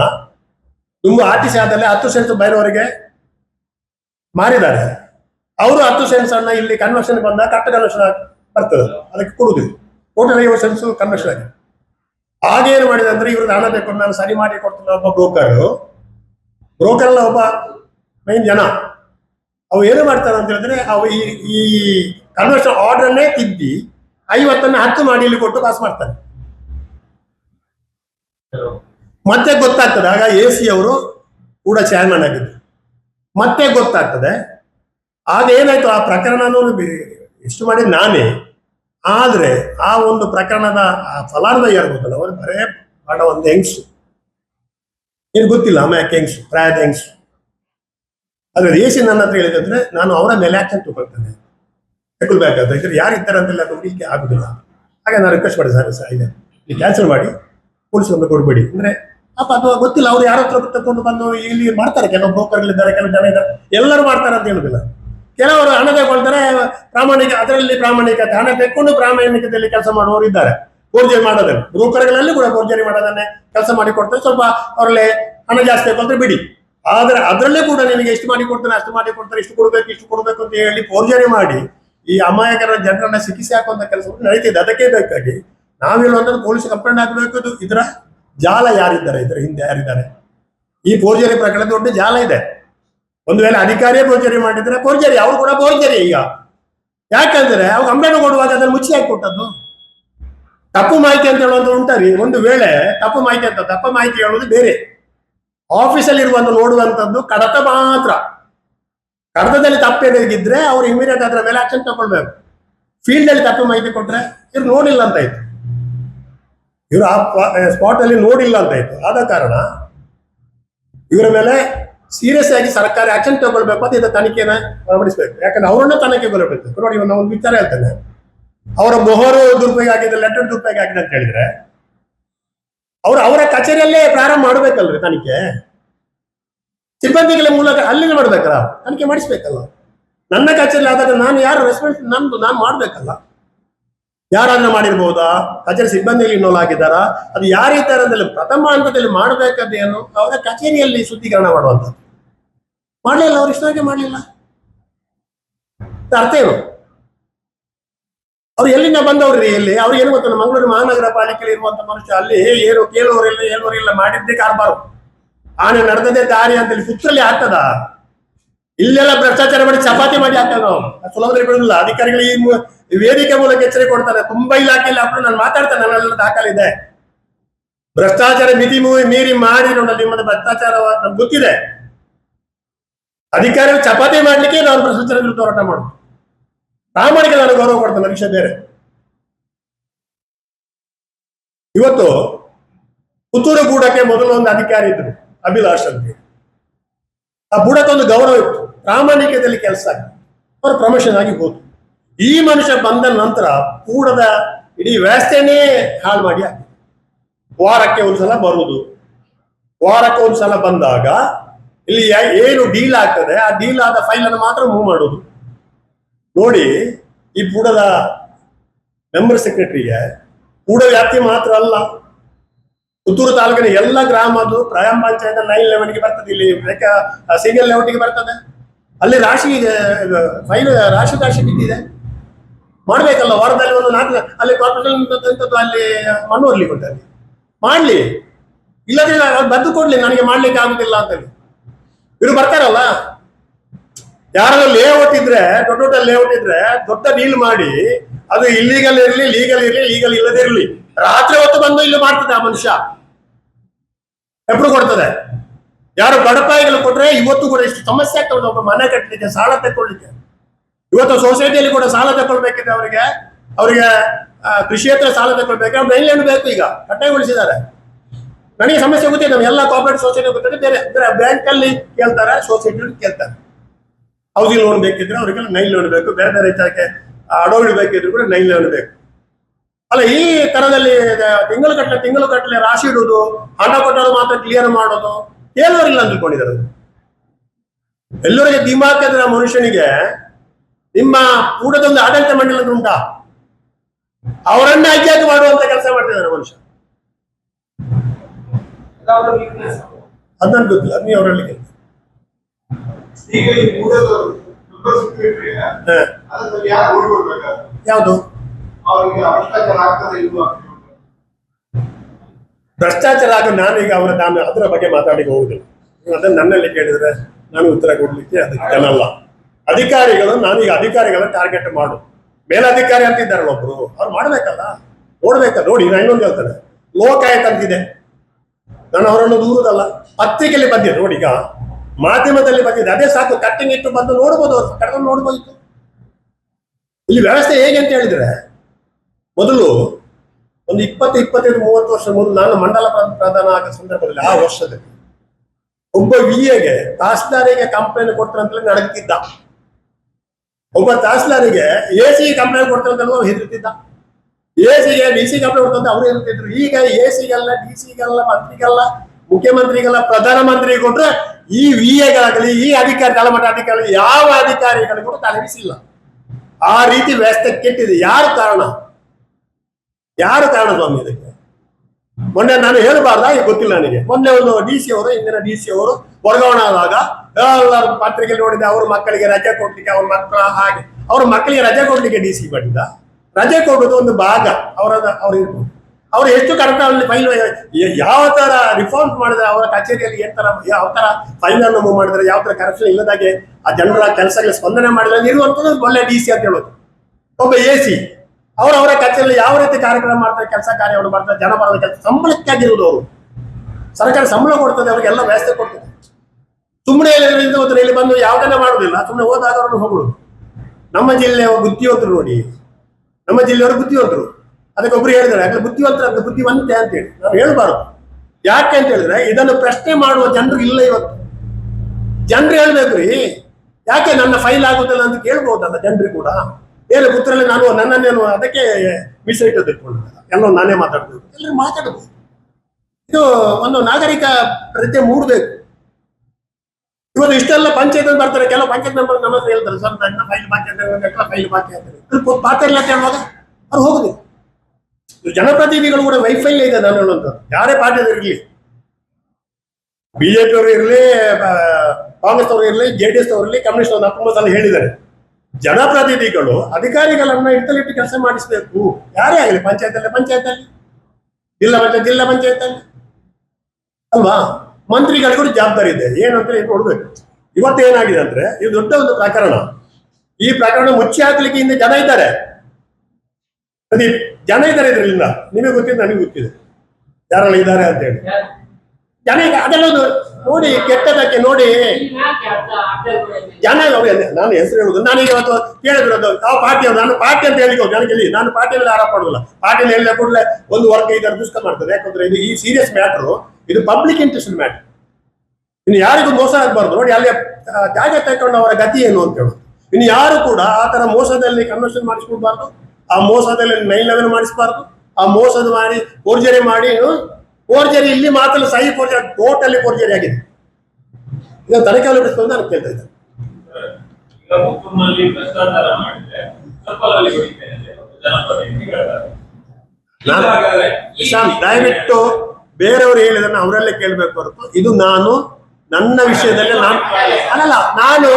Speaker 1: ತುಂಬಾ ಆಟಿಸಿ ಆದಲ್ಲಿ ಹತ್ತು ಸೆನ್ಸ್ ಬೇರೆಯವರಿಗೆ ಮಾರಿದ್ದಾರೆ. ಅವರು ಹತ್ತು ಸೆನ್ಸ್ ಅನ್ನ ಇಲ್ಲಿ ಕನ್ವರ್ಷನ್ ಬಂದ ಕಟ್ಟ ಕನ್ವರ್ಷನ್ ಬರ್ತದೆ. ಅದಕ್ಕೆ ಕೊಡುದಿಲ್ಲ ಟೋಟಲ್ ಐವತ್ತು ಸೆನ್ಸ್ ಕನ್ವರ್ಷನ್ ಆಗಿದೆ. ಆಗೇನು ಮಾಡಿದೆ ಅಂದ್ರೆ ಇವ್ರದ್ದು ಹಣ ಬೇಕು ನಾನು ಸರಿ ಮಾಡಿ ಕೊಡ್ತೀನಿ ಒಬ್ಬ ಬ್ರೋಕರ್ ಬ್ರೋಕರ್ ಅಲ್ಲ ಒಬ್ಬ ಮೈನ್ ಜನ. ಅವು ಏನು ಮಾಡ್ತಾರೆ ಅಂತ ಹೇಳಿದ್ರೆ ಅವು ಈ ಈ ಕನ್ವರ್ಷನ್ ಆರ್ಡರ್ನೇ ತಿದ್ದಿ ಐವತ್ತನ್ನ ಹತ್ತು ಮಾಡಿ ಇಲ್ಲಿ ಕೊಟ್ಟು ಪಾಸ್ ಮಾಡ್ತಾರೆ. ಮತ್ತೆ ಗೊತ್ತಾಗ್ತದೆ. ಆಗ ಎ ಸಿ ಅವರು ಕೂಡ ಚೇರ್ಮನ್ ಆಗಿದ್ರು. ಮತ್ತೆ ಗೊತ್ತಾಗ್ತದೆ. ಆಗ ಏನಾಯ್ತು? ಆ ಪ್ರಕರಣನೂ ಎಷ್ಟು ಮಾಡಿ ನಾನೇ. ಆದ್ರೆ ಆ ಒಂದು ಪ್ರಕರಣದ ಆ ಫಲಾನುಭವಿ ಯಾರು ಅವರು ಬರೇ ಪಾಠ ಒಂದು ಹೆಂಗ್ಸು ಏನು ಗೊತ್ತಿಲ್ಲ? ಅಮ್ಮ ಯಾಕೆ ಹೆಂಗ್ಸು ಪ್ರಾಯದ ಹೆಂಗ್ಸು ಆದ್ರೆ ರೇಸಿ ನನ್ನ ಹತ್ರ ಹೇಳಿದ್ರೆ ನಾನು ಅವರ ಮೇಲೆ ಆಕ್ಷನ್ ತಗೊಳ್ತೇನೆ. ತಗೊಳ್ಬೇಕಾದ್ರೆ ಯಾರು ಇದ್ದಾರೆ ಅಂತೆಲ್ಲ ತಗೊಳ್ಳಿಕ್ಕೆ ಆಗುದಿಲ್ಲ. ಹಾಗೆ ನಾನು ರಿಕ್ವೆಸ್ಟ್ ಮಾಡಿ ಸರ್ ಸರ್, ಇದೆ. ಕ್ಯಾನ್ಸಲ್ ಮಾಡಿ. ಪೊಲೀಸ್ ಒಂದು ಕೊಡಬೇಡಿ. ಅಂದ್ರೆ ಅಪ್ಪ ಅದು ಗೊತ್ತಿಲ್ಲ, ಅವ್ರು ಯಾರ ಹತ್ರ ತಗೊಂಡು ಬಂದು ಇಲ್ಲಿ ಮಾಡ್ತಾರೆ. ಕೆಲವು ಬ್ರೋಕರ್ಗಳಿದ್ದಾರೆ ಕೆಲವು ಜನ ಇದ್ದಾರೆ. ಎಲ್ಲರೂ ಮಾಡ್ತಾರೆ ಅಂತ ಹೇಳುದಿಲ್ಲ. ಕೆಲವರು ಹಣ ತಗೊಳ್ತಾರೆ ಪ್ರಾಮಾಣಿಕ, ಅದರಲ್ಲಿ ಪ್ರಾಮಾಣಿಕತೆ ಹಣ ತೆಕ್ಕೊಂಡು ಪ್ರಾಮಾಣಿಕತೆಯಲ್ಲಿ ಕೆಲಸ ಮಾಡುವವರು ಇದ್ದಾರೆ. ಫೋರ್ಜರಿ ಮಾಡೋದನ್ನು. ಬ್ರೋಕರ್ಗಳಲ್ಲಿ ಕೂಡ ಫೋರ್ಜರಿ ಮಾಡೋದನ್ನೇ ಕೆಲಸ ಮಾಡಿ ಕೊಡ್ತಾರೆ. ಸ್ವಲ್ಪ ಅವರಲ್ಲಿ ಹಣ ಜಾಸ್ತಿ ಬೇಕು ಬಿಡಿ. ಆದ್ರೆ ಅದರಲ್ಲೇ ಕೂಡ ನಿಮಗೆ ಎಷ್ಟು ಮಾಡಿ ಕೊಡ್ತಾರೆ ಅಷ್ಟು ಮಾಡಿ ಕೊಡ್ತಾರೆ ಇಷ್ಟು ಕೊಡ್ಬೇಕು ಇಷ್ಟು ಕೊಡ್ಬೇಕು ಅಂತ ಹೇಳಿ ಫೋರ್ಜರಿ ಮಾಡಿ ಈ ಅಮಾಯಕರ ಜನರನ್ನ ಸಿಕ್ಕಿಸಿ ಹಾಕುವಂತ ಕೆಲಸ ನಡೀತಿದೆ. ಅದಕ್ಕೆ ಬೇಕಾಗಿ ನಾವಿರುವಂತದ್ದು ಪೊಲೀಸ್ ಕಂಪ್ಲೇಂಟ್ ಹಾಕಬೇಕು. ಇದು ಇದರ ಜಾಲ ಯಾರಿದ್ದಾರೆ? ಇದರ ಹಿಂದೆ ಯಾರಿದ್ದಾರೆ? ಈ ಫೋರ್ಜರಿ ಪ್ರಕರಣ ದೊಡ್ಡ ಜಾಲ ಇದೆ. ಒಂದು ವೇಳೆ ಅಧಿಕಾರಿಯೇ ಫೋರ್ಜರಿ ಮಾಡಿದ್ರೆ ಫೋರ್ಜರಿ ಅವರು ಕೂಡ ಫೋರ್ಜರಿ ಈಗ. ಯಾಕಂದ್ರೆ ಅವ್ರು ಕಂಪ್ಲೇಂಟ್ ಕೊಡುವಾಗ ಅದನ್ನು ಮುಚ್ಚಿ ಹಾಕಿ ಕೊಟ್ಟದ್ದು? ತಪ್ಪು ಮಾಹಿತಿ ಅಂತ ಹೇಳುವಂತ ಉಂಟರಿ ಒಂದು ವೇಳೆ ತಪ್ಪು ಮಾಹಿತಿ ಅಂತ, ತಪ್ಪು ಮಾಹಿತಿ ಹೇಳುವುದು ಬೇರೆ. ಆಫೀಸಲ್ಲಿ ಇರುವಂತ ನೋಡುವಂತದ್ದು ಕಡತ ಮಾತ್ರ. ಕಡತದಲ್ಲಿ ತಪ್ಪೇನಾಗಿದ್ರೆ ಅವ್ರು ಇಮಿಡಿಯೇಟ್ ಅದರ ಮೇಲೆ ಆಕ್ಷನ್ ತಗೊಳ್ಬೇಕು. ಫೀಲ್ಡ್ ಅಲ್ಲಿ ತಪ್ಪು ಮಾಹಿತಿ ಕೊಟ್ರೆ ಇವ್ರು ನೋಡಿಲ್ಲ ಅಂತ ಆಯ್ತು. ಇವರು ಆ ಸ್ಪಾಟ್ ಅಲ್ಲಿ ನೋಡಿಲ್ಲ ಅಂತ ಇತ್ತು ಆದ ಕಾರಣ ಇವರ ಮೇಲೆ ಸೀರಿಯಸ್ ಆಗಿ ಸರ್ಕಾರ ಆಕ್ಷನ್ ತಗೊಳ್ಬೇಕು ಅಂತ ಇದರ ತನಿಖೆನ ಹೊರಪಡಿಸ್ಬೇಕು ಯಾಕಂದ್ರೆ ಅವರನ್ನ ತನಿಖೆ ಬರಬೇಕು ನೋಡಿ, ಇವಾಗ ಒಂದು ವಿಚಾರ ಹೇಳ್ತೇನೆ. ಅವರ ಮೊಹರು ದುರುಪಯೋಗ ಆಗಿದೆ ಲೆಟರ್ ದುರುಪಯೋಗ ಆಗಿದೆ ಅಂತ ಹೇಳಿದ್ರೆ ಅವರು ಅವರ ಕಚೇರಿಯಲ್ಲೇ ಪ್ರಾರಂಭ ಮಾಡ್ಬೇಕಲ್ರಿ ತನಿಖೆ. ಸಿಬ್ಬಂದಿಗಳ ಮೂಲಕ ಅಲ್ಲಿನೇ ಮಾಡ್ಬೇಕಲ್ಲ? ತನಿಖೆ ಮಾಡಿಸ್ಬೇಕಲ್ಲ? ನನ್ನ ಕಚೇರಿ ಆದಾಗ ನಾನು ಯಾರು ರೆಸ್ಪಾನ್ಸ್ ನಂದು, ನಾನು ಮಾಡ್ಬೇಕಲ್ಲ? ಯಾರಾದ್ರೂ ಮಾಡಿರ್ಬೋದಾ? ಕಚೇರಿ ಸಿಬ್ಬಂದಿಯಲ್ಲಿ ಇನ್ವಾಲ್ವ್ ಆಗಿದ್ದಾರಾ? ಅದು ಯಾವ ರೀತಿ ಪ್ರಥಮ ಹಂತದಲ್ಲಿ ಮಾಡಬೇಕಾದೇನು ಅವರ ಕಚೇರಿಯಲ್ಲಿ ಶುದ್ಧೀಕರಣ ಮಾಡುವಂಥದ್ದು. ಮಾಡಲಿಲ್ಲ, ಅವ್ರು ಇಷ್ಟವಾಗಿ ಮಾಡಲಿಲ್ಲ. ಅರ್ಥ ಏನು? ಅವ್ರು ಎಲ್ಲಿಂದ ಬಂದವ್ರಿ ಇಲ್ಲಿ? ಅವ್ರು ಏನು ಗೊತ್ತ ಮಂಗಳೂರು ಮಹಾನಗರ ಪಾಲಿಕೆಯಲ್ಲಿ ಇರುವಂತ ಮನುಷ್ಯ ಅಲ್ಲಿ ಏನು ಕೇಳುವವರಿಲ್ಲ ಹೇಳುವವರಿಲ್ಲ ಮಾಡಿದ್ದೇ ಕಾರ್ಬಾರು. ಆನೆ ನಡೆದದೇ ದಾರಿ ಅಂತೇಳಿ ಸುತ್ತಲ್ಲಿ ಆಗ್ತದ? ಇಲ್ಲೆಲ್ಲ ಭ್ರಷ್ಟಾಚಾರ ಮಾಡಿ ಚಪಾತಿ ಮಾಡಿ ಅಂತ ನಾವು. ಸುಲಭದಲ್ಲಿ ಬಿಡುದಿಲ್ಲ ಅಧಿಕಾರಿಗಳು ಈ ವೇದಿಕೆ ಮೂಲಕ ಎಚ್ಚರಿಕೆ ಕೊಡ್ತಾರೆ. ತುಂಬಾ ಇಲಾಖೆಯಲ್ಲಿ ಹಾಕೊಂಡು ನಾನು ಮಾತಾಡ್ತೇನೆ, ನನ್ನೆಲ್ಲ ದಾಖಲಿದೆ ಭ್ರಷ್ಟಾಚಾರ ಮಿತಿ ಮೀರಿ ಮಾಡಿ ನೋಡಲ್ಲಿ ನಿಮ್ಮ ಭ್ರಷ್ಟಾಚಾರ ನನ್ಗೆ ಗೊತ್ತಿದೆ. ಅಧಿಕಾರಿಗಳು ಚಪಾತಿ ಮಾಡ್ಲಿಕ್ಕೆ ನಾನು ಭ್ರಷ್ಟಾಚಾರ ವಿರುದ್ಧ ಹೋರಾಟ ಮಾಡುದು. ಪ್ರಾಮಾಣಿಕ ನಾನು ಗೌರವ ಕೊಡ್ತೇನೆ ವಿಷಯ ಬೇರೆ. ಇವತ್ತು ಪುತ್ತೂರು ಗೂಡಕ್ಕೆ ಮೊದಲು ಒಂದು ಅಧಿಕಾರಿ ಇದ್ರು, ಅಭಿಲಾಷ್ ಅಂತ ಆ ಬುಡಕ್ಕೊಂದು ಗೌರವ ಇತ್ತು. ಪ್ರಾಮಾಣಿಕತೆಯಲ್ಲಿ ಕೆಲಸ ಅವರು ಪ್ರಮೋಷನ್ ಆಗಿ ಹೋದ್ರು. ಈ ಮನುಷ್ಯ ಬಂದ ನಂತರ ಕೂಡದ ಇಡೀ ವ್ಯವಸ್ಥೆನೇ ಹಾಳು ಮಾಡಿ ಆಗ್ತದೆ ವಾರಕ್ಕೆ ಒಂದ್ಸಲ ಬರುವುದು. ವಾರಕ್ಕೆ ಒಂದ್ಸಲ ಬಂದಾಗ ಇಲ್ಲಿ ಏನು ಡೀಲ್ ಆಗ್ತದೆ, ಆ ಡೀಲ್ ಆದ ಫೈಲ್ ಅನ್ನು ಮಾತ್ರ ಮೂವ್ ಮಾಡೋದು ನೋಡಿ, ಈ ಕೂಡದ ಮೆಂಬರ್ ಸೆಕ್ರೆಟರಿಗೆ ಕೂಡ ವ್ಯಾಪ್ತಿ ಮಾತ್ರ ಅಲ್ಲ. ಪುತ್ತೂರು ತಾಲೂಕಿನ ಎಲ್ಲ ಗ್ರಾಮದ್ದು ಗ್ರಾಮ ಪಂಚಾಯತ್ ನೈನ್ ಲೆವೆನ್ಗೆ ಬರ್ತದೆ. ಇಲ್ಲಿ ಸಿಂಗಲ್ ಲೆವೆನ್ಗೆ ಬರ್ತದೆ. ಅಲ್ಲಿ ರಾಶಿ ಇದೆ ಫೈನ್ ರಾಶಿ ರಾಶಿ ಬಿದ್ದಿದೆ. ಮಾಡಬೇಕಲ್ಲ ವಾರದಲ್ಲಿ ಒಂದು ನಾಲ್ಕು ಅಲ್ಲಿ ಕಾರ್ಪೊರೇಷನ್ ಅಲ್ಲಿ ಮಣ್ಣೂರ್ಲಿ ಕೊಟ್ಟಲ್ಲಿ. ಮಾಡಲಿ. ಇಲ್ಲದ್ರೆ ನಾನು ಬದ್ದು ಕೊಡ್ಲಿ, ನನಗೆ ಮಾಡ್ಲಿಕ್ಕೆ ಆಗುದಿಲ್ಲ ಅಂತೇಳಿ. ಇವರು ಬರ್ತಾರಲ್ಲ? ಯಾರು ಲೇಔಟ್ ಇದ್ರೆ, ದೊಡ್ಡ ದೊಡ್ಡ ಲೇಔಟ್ ಇದ್ರೆ, ದೊಡ್ಡ ಡೀಲ್ ಮಾಡಿ, ಅದು ಇಲ್ಲಿಗಲ್ ಇರಲಿ ಲೀಗಲ್ ಇರಲಿ ಲೀಗಲ್ ಇಲ್ಲದಿರಲಿ ರಾತ್ರಿ ಹೊತ್ತು ಬಂದು ಇಲ್ಲಿ ಮಾಡ್ತದೆ ಆ ಮನುಷ್ಯ. ಎಪ್ರು ಕೊಡ್ತದೆ. ಯಾರು ಬಡಪಾಯಿಗಳು ಕೊಟ್ರೆ ಇವತ್ತು ಕೂಡ ಇಷ್ಟು ಸಮಸ್ಯೆ ಆಗ್ತದೆ. ಒಬ್ಬ ಮನೆ ಕಟ್ಟಲಿಕ್ಕೆ ಸಾಲ ತಗೊಳ್ಳಿಕ್ಕೆ ಇವತ್ತು ಸೊಸೈಟಿಯಲ್ಲಿ ಕೂಡ ಸಾಲ ತಗೊಳ್ಬೇಕಿದೆ ಅವರಿಗೆ ಅವರಿಗೆ ಆ, ಕೃಷಿ ಹತ್ರ ಸಾಲ ತಗೊಳ್ಬೇಕು ಮೈಲೇನು ಬೇಕು ಈಗ? ಕಟ್ಟಾಯಗೊಳಿಸಿದ್ದಾರೆ ನನಗೆ ಸಮಸ್ಯೆ ಗೊತ್ತಿದೆ ನಮ್ಮ ಎಲ್ಲ ಕಾಪರೇಟ್ ಸೊಸೈಟಿ ಗೊತ್ತಿದೆ ಬೇರೆ ಬೇರೆ ಬ್ಯಾಂಕ್ ಅಲ್ಲಿ ಕೇಳ್ತಾರೆ ಸೊಸೈಟಿ ಕೇಳ್ತಾರೆ. ಹೌಸಿಂಗ್ ಲೋನ್ ಬೇಕಿದ್ರೆ ಅವರಿಗೆಲ್ಲ ನೈಲ್ ಲೋನ್ ಬೇಕು. ಬೇರೆ ಬೇರೆ ರೀತಿಯಾಗಿ ಅಡೋಗಳು ಬೇಕಿದ್ರು ಕೂಡ ನೈಲ್ ಲೋನ್ ಬೇಕು. ಅಲ್ಲ ಈ ತರದಲ್ಲಿ ತಿಂಗಳು ಕಟ್ಟಲೆ ತಿಂಗಳು ಕಟ್ಟಲೆ ರಾಶಿ ಇಡೋದು ಹಣ ಕೊಟ್ಟರು ಮಾತ್ರ ಕ್ಲಿಯರ್ ಮಾಡೋದು ಕೇಳುವರಿಲ್ಲ ಅಂತ ತಿಳ್ಕೊಂಡಿದ್ದಾರೆ ಎಲ್ಲರಿಗೆ ದಿಮಾಕದ ಮನುಷ್ಯನಿಗೆ ನಿಮ್ಮ ಕೂಡದೊಂದು ಆಡಳಿತ ಮಂಡಳಿ ಉಂಟಾ? ಅವರನ್ನ ಅಜ್ಞಾತ ಮಾಡುವಂತ ಕೆಲಸ ಮಾಡ್ತಿದ್ದಾರೆ ಮನುಷ್ಯ. ಅದ್ ಗೊತ್ತಿಲ್ಲ ಅದ್ ನೀವು ಅವರಲ್ಲಿ ಕೇಳಿ
Speaker 2: ಭ್ರಷ್ಟಾಚಾರ
Speaker 1: ಆಗ ನಾನೀಗ ಅವರ ನಾನು ಅದರ ಬಗ್ಗೆ ಮಾತಾಡಿ ಹೋಗುದಿಲ್ಲ. ಅದನ್ನು ನನ್ನಲ್ಲಿ ಕೇಳಿದ್ರೆ ನಾನು ಉತ್ತರ ಕೊಡಲಿಕ್ಕೆ ಅದಕ್ಕೆ ಜನಲ್ಲ. ಅಧಿಕಾರಿಗಳು ನಾನೀಗ ಅಧಿಕಾರಿಗಳ ಟಾರ್ಗೆಟ್ ಮಾಡು. ಮೇಲಾಧಿಕಾರಿ ಅಂತ ಒಬ್ಬರು ಒಬ್ರು. ಅವ್ರು ಮಾಡ್ಬೇಕಲ್ಲ. ನೋಡ್ಬೇಕ ನೋಡಿ ನಾನು ಇನ್ನೊಂದು ಹೇಳ್ತಾರೆ ಲೋಕಾಯತ್ ಅಂತಿದೆ ನಾನು ಅವರನ್ನು ದೂರದಲ್ಲ. ಪತ್ರಿಕೆಯಲ್ಲಿ ಬಂದಿದೆ. ನೋಡಿ ಈಗ ಮಾಧ್ಯಮದಲ್ಲಿ ಬಂದಿದೆ. ಅದೇ ಸಾಕು. ಕಟ್ಟಿಂಗ್ ಇಟ್ಟು ಬಂದು ನೋಡ್ಬೋದು ಅವ್ರು. ಕಡ್ಕೊಂಡು ನೋಡ್ಬೋದಿತ್ತು ಇಲ್ಲಿ ವ್ಯವಸ್ಥೆ ಹೇಗೆ ಅಂತ ಹೇಳಿದ್ರೆ, ಮೊದಲು ಒಂದು ಇಪ್ಪತ್ತು ಇಪ್ಪತ್ತೈದು ಮೂವತ್ತು ವರ್ಷ ಮೊದಲು ನಾನು ಮಂಡಲ ಪ್ರ- ಪ್ರಧಾನ ಆದ ಸಂದರ್ಭದಲ್ಲಿ ಆ ವರ್ಷದಲ್ಲಿ ಒಬ್ಬ ವಿಎಗೆ ತಹಸೀಲ್ದಾರಿಗೆ ಕಂಪ್ಲೇಂಟ್ ಕೊಡ್ತಾರೆ ಅಂತಲೇ ನಡಗ್ತಿದ್ದ. ಒಬ್ಬ ತಹಸೀಲ್ದಾರಿಗೆ ಎ ಸಿ ಕಂಪ್ಲೇಂಟ್ ಕೊಡ್ತಾರೆ ಅವ್ರು ಹೆದರ್ತಿದ್ದ. ಎ ಸಿಗೆ ಡಿ ಸಿ ಕಂಪ್ಲೇಂಟ್ ಕೊಡ್ತಂತ ಅವ್ರು ಹೆದರ್ತಿದ್ರು. ಈಗ ಎ ಸಿಗೆಲ್ಲ ಡಿ ಸಿಗೆಲ್ಲ ಮಂತ್ರಿಗೆಲ್ಲ, ಮುಖ್ಯಮಂತ್ರಿಗೆಲ್ಲ ಪ್ರಧಾನಮಂತ್ರಿ ಕೊಟ್ರೆ ಈ ವಿ ಎಗಾಗಲಿ ಈ ಅಧಿಕಾರಿ, ತಳಮಟ್ಟ ಅಧಿಕಾರಿ, ಯಾವ ಅಧಿಕಾರಿಗಳಿಗೂ ತಲೆಬಿಸಿಲ್ಲ ಆ ರೀತಿ ವ್ಯವಸ್ಥೆ ಕೆಟ್ಟಿದೆ. ಯಾರು ಕಾರಣ? ಯಾರು ಕಾರಣ ಸ್ವಾಮಿ ಇದಕ್ಕೆ? ಮೊನ್ನೆ ನಾನು ಹೇಳಬಾರ್ದ? ಈಗ ಗೊತ್ತಿಲ್ಲ ನನಗೆ. ಮೊನ್ನೆ ಒಂದು ಡಿ ಸಿ ಅವರು ಇಂದಿನ ಡಿ ಸಿ ಅವರು ವರ್ಗಾವಣೆ ಆದಾಗ ಎಲ್ಲರೂ ಪತ್ರಿಕೆ ನೋಡಿದ ಅವ್ರ ಮಕ್ಕಳಿಗೆ ರಜೆ ಕೊಡ್ಲಿಕ್ಕೆ, ಅವ್ರ ಮಕ್ಕಳ ಹಾಗೆ. ಅವ್ರ ಮಕ್ಕಳಿಗೆ ರಜೆ ಕೊಡ್ಲಿಕ್ಕೆ ಡಿ ಸಿ ಮಾಡಿದ ರಜೆ ಕೊಡುವುದು ಒಂದು ಭಾಗ. ಅವರ ಅವ್ರ ಅವ್ರು ಎಷ್ಟು ಕರೆಕ್ಟ್ ಅಲ್ಲಿ ಫೈಲ್ ಯಾವ ತರ ರಿಫಾರ್ಮ್ಸ್ ಮಾಡಿದ್ರೆ ಅವರ ಕಚೇರಿಯಲ್ಲಿ ಏನ್ ತರ, ಯಾವ ತರ ಫೈಲ್ ಅನ್ನು ಮೂವ್ ಮಾಡಿದ್ರೆ, ಯಾವ ತರ ಕರಪ್ಷನ್ ಇಲ್ಲದಾಗೆ ಆ ಜನರ ಕೆಲಸಗಳಿಗೆ ಸ್ಪಂದನೆ ಮಾಡಿದ್ರೆ ಇರುವಂತದ್ದು ಒಳ್ಳೆ ಡಿ ಸಿ ಅಂತ ಹೇಳೋದು. ಒಬ್ಬ ಎ ಸಿ ಅವ್ರು ಅವರ ಕಚೇರಿಯಲ್ಲಿ ಯಾವ ರೀತಿ ಕಾರ್ಯಕ್ರಮ ಮಾಡ್ತಾರೆ, ಕೆಲಸ ಕಾರ್ಯವನ್ನು ಮಾಡ್ತಾರೆ, ಜನ ಬರೋದ, ಕೆಲಸ ಸಂಬಳಕ್ಕಾಗಿರುವುದು ಅವರು. ಸರ್ಕಾರ ಸಂಬಳ ಕೊಡ್ತದೆ ಅವ್ರಿಗೆಲ್ಲ ವ್ಯವಸ್ಥೆ ಕೊಡ್ತದೆ. ಸುಮ್ಮನೆ ಇಲ್ಲಿ ಇಲ್ಲಿ ಬಂದು ಯಾವುದನ್ನ ಮಾಡುವುದಿಲ್ಲ ಸುಮ್ಮನೆ ಹೋದಾಗ ಅವರನ್ನು ಹೋಗುದು ನಮ್ಮ ಜಿಲ್ಲೆಯ ಬುದ್ಧಿವಂತರು ನೋಡಿ. ನಮ್ಮ ಜಿಲ್ಲೆಯವರು ಬುದ್ಧಿವಂತರು. ಅದಕ್ಕೆ ಒಬ್ರು ಹೇಳಿದ್ರೆ ಯಾಕಂದ್ರೆ ಬುದ್ಧಿವಂತರ ಅಂತ, ಬುದ್ಧಿವಂತೆ ಅಂತ ಹೇಳಿ. ನಾವು ಹೇಳ್ಬಾರ್ದು. ಯಾಕೆ ಅಂತ ಹೇಳಿದ್ರೆ, ಇದನ್ನು ಪ್ರಶ್ನೆ ಮಾಡುವ ಜನರು ಇಲ್ಲ ಇವತ್ತು. ಜನರು ಹೇಳ್ಬೇಕು ರೀ. ಯಾಕೆ ನನ್ನ ಫೈಲ್ ಆಗುದಿಲ್ಲ ಅಂತ ಕೇಳ್ಬಹುದಲ್ಲ ಜನರು ಕೂಡ? ಏನು ಪುತ್ರರಲ್ಲಿ ನಾನು ನನ್ನನ್ನೇನು ಅದಕ್ಕೆ ಮೀಸಲಿಟ್ಟು ಇಟ್ಕೊಂಡು ಎಲ್ಲ ನಾನೇ ಮಾತಾಡ್ಬೋದು ಎಲ್ಲರೂ ಮಾತಾಡಬಹುದು ಇದು ಒಂದು ನಾಗರಿಕ ಪ್ರತಿ ಮೂಡಬೇಕು ಇವತ್ತು ಇಷ್ಟೆಲ್ಲ ಪಂಚಾಯತ್ ಬರ್ತಾರೆ. ಕೆಲವು ಪಂಚಾಯತ್ ಮೆಂಬರ್ ನಮ್ಮ ಹೇಳ್ತಾರೆ, ಸರ್, ನನ್ನ ಫೈಲ್ ಬಾಕಿ ಅಂತ ಫೈಲ್ ಬಾಕಿ ಅಂತಾರೆ ಪಾತ್ರ ಇಲ್ಲ ಅಂತ ಹೇಳುವಾಗ ಅವ್ರು ಹೋಗುದು. ಜನಪ್ರತಿನಿಧಿಗಳು ಕೂಡ ವೈಫಲ್ಯ ಇದೆ ನಾನು ಹೇಳುವಂಥದ್ದು. ಯಾರೇ ಪಾರ್ಟಿ ಇರಲಿ. ಬಿಜೆಪಿ ಅವರು ಇರಲಿ ಕಾಂಗ್ರೆಸ್ ಅವರು ಇರಲಿ ಜೆ ಡಿ ಎಸ್ ಅವರು ಇರಲಿ, ಕಮ್ಯುನಿಸ್ಟ್ ಅವರು ಹತ್ತೊಂಬತ್ತು ಹೇಳಿದ್ದಾರೆ. ಜನಪ್ರತಿನಿಧಿಗಳು ಅಧಿಕಾರಿಗಳನ್ನ ಇಟ್ಟಲಿಟ್ಟು ಕೆಲಸ ಮಾಡಿಸಬೇಕು. ಯಾರೇ ಆಗಲಿ ಪಂಚಾಯತಲ್ಲಿ ಪಂಚಾಯತಲ್ಲಿ ಪಂಚಾಯತ್ ಅಲ್ಲಿ ಜಿಲ್ಲಾ ಪಂಚಾಯತ್ ಜಿಲ್ಲಾ ಪಂಚಾಯತಲ್ಲಿ ಅಲ್ವಾ? ಮಂತ್ರಿಗಳಿಗೂ ಜವಾಬ್ದಾರಿ ಇದೆ. ಏನು ಅಂತ ಹೇಳಿ ನೋಡ್ಬೇಕು. ಇವತ್ತು ಏನಾಗಿದೆ ಅಂದ್ರೆ ಇದು ದೊಡ್ಡ ಒಂದು ಪ್ರಕರಣ. ಈ ಪ್ರಕರಣ ಮುಚ್ಚಿ ಹಾಕ್ಲಿಕ್ಕೆ ಹಿಂದೆ ಜನ ಇದ್ದಾರೆ. ಪ್ರದೀಪ್ ಜನ ಇದ್ದಾರೆ ಇದರಿಂದ ನಿಮಗೆ ಗೊತ್ತಿದೆ ನನಗೆ ಗೊತ್ತಿದೆ. ಯಾರೆಲ್ಲ ಇದ್ದಾರೆ ಅಂತ ಹೇಳಿ. ಜನ ಇದೆ ಅದೆಲ್ಲ ಒಂದು ನೋಡಿ ಕೆಟ್ಟದಕ್ಕೆ ನೋಡಿ. ಜನ ನಾನು ಹೆಸರು ಹೇಳುದು. ನಾನು ಇವತ್ತು ಕೇಳಿದ್ರು ಅದು ಯಾವ ಪಾರ್ಟಿ ನಾನು ಪಾರ್ಟಿ ಅಂತ ಹೇಳಿಕೋ ನನಗೆ ನಾನು ನಾನು ಪಾರ್ಟಿಯಲ್ಲಿ ಆರೋಪ ಮಾಡುದಿಲ್ಲ. ಪಾರ್ಟಿಯಲ್ಲಿ ಹೇಳಿದ ಕೂಡಲೇ ಒಂದು ವರ್ಗ ಇದರ ದುಷ್ಟ ಮಾಡ್ತದೆ ಯಾಕಂದ್ರೆ ಇದು ಈ ಸೀರಿಯಸ್ ಮ್ಯಾಟ್ರು ಇದು ಪಬ್ಲಿಕ್ ಇಂಟ್ರೆಸ್ಟ್ ಮ್ಯಾಟರ್ ಇನ್ನು ಯಾರಿಗೂ ಮೋಸ ಆಗಬಾರ್ದು. ನೋಡಿ ಅಲ್ಲಿ ತ್ಯಾಗ ತಗೊಂಡು ಅವರ ಗತಿ ಏನು ಅಂತ ಹೇಳುದು ಇನ್ನು ಯಾರು ಕೂಡ ಆ ತರ ಮೋಸದಲ್ಲಿ ಕನ್ವರ್ಷನ್ ಮಾಡಿಸ್ಕೊಡ್ಬಾರ್ದು ಆ ಮೋಸದಲ್ಲಿ ನೈನ್ ಲೆವೆಲ್ ಮಾಡಿಸಬಾರ್ದು. ಆ ಮೋಸದ ಮಾಡಿ ಪೋರ್ಜರಿ ಮಾಡಿ ಫೋರ್ಜರಿ ಇಲ್ಲಿ ಮಾತ್ರ ಸಹಿ ಫೋರ್ಜರಿ ಟೋಟಲಿ ಫೋರ್ಜರಿ ಆಗಿದೆ. ಈಗ ತನಿಖೆ ಬಿಡಿಸ್ಕೊಂಡು ನಾನು ಕೇಳ್ತಾ ಇದ್ದೆ. ದಯವಿಟ್ಟು ಬೇರೆಯವರು ಹೇಳಿದನ್ನ ಅವರಲ್ಲೇ ಕೇಳಬೇಕು ಹೊರತು. ಇದು ನಾನು ನನ್ನ ವಿಷಯದಲ್ಲಿ ನಾನು ಅಲ್ಲಲ್ಲ ನಾನು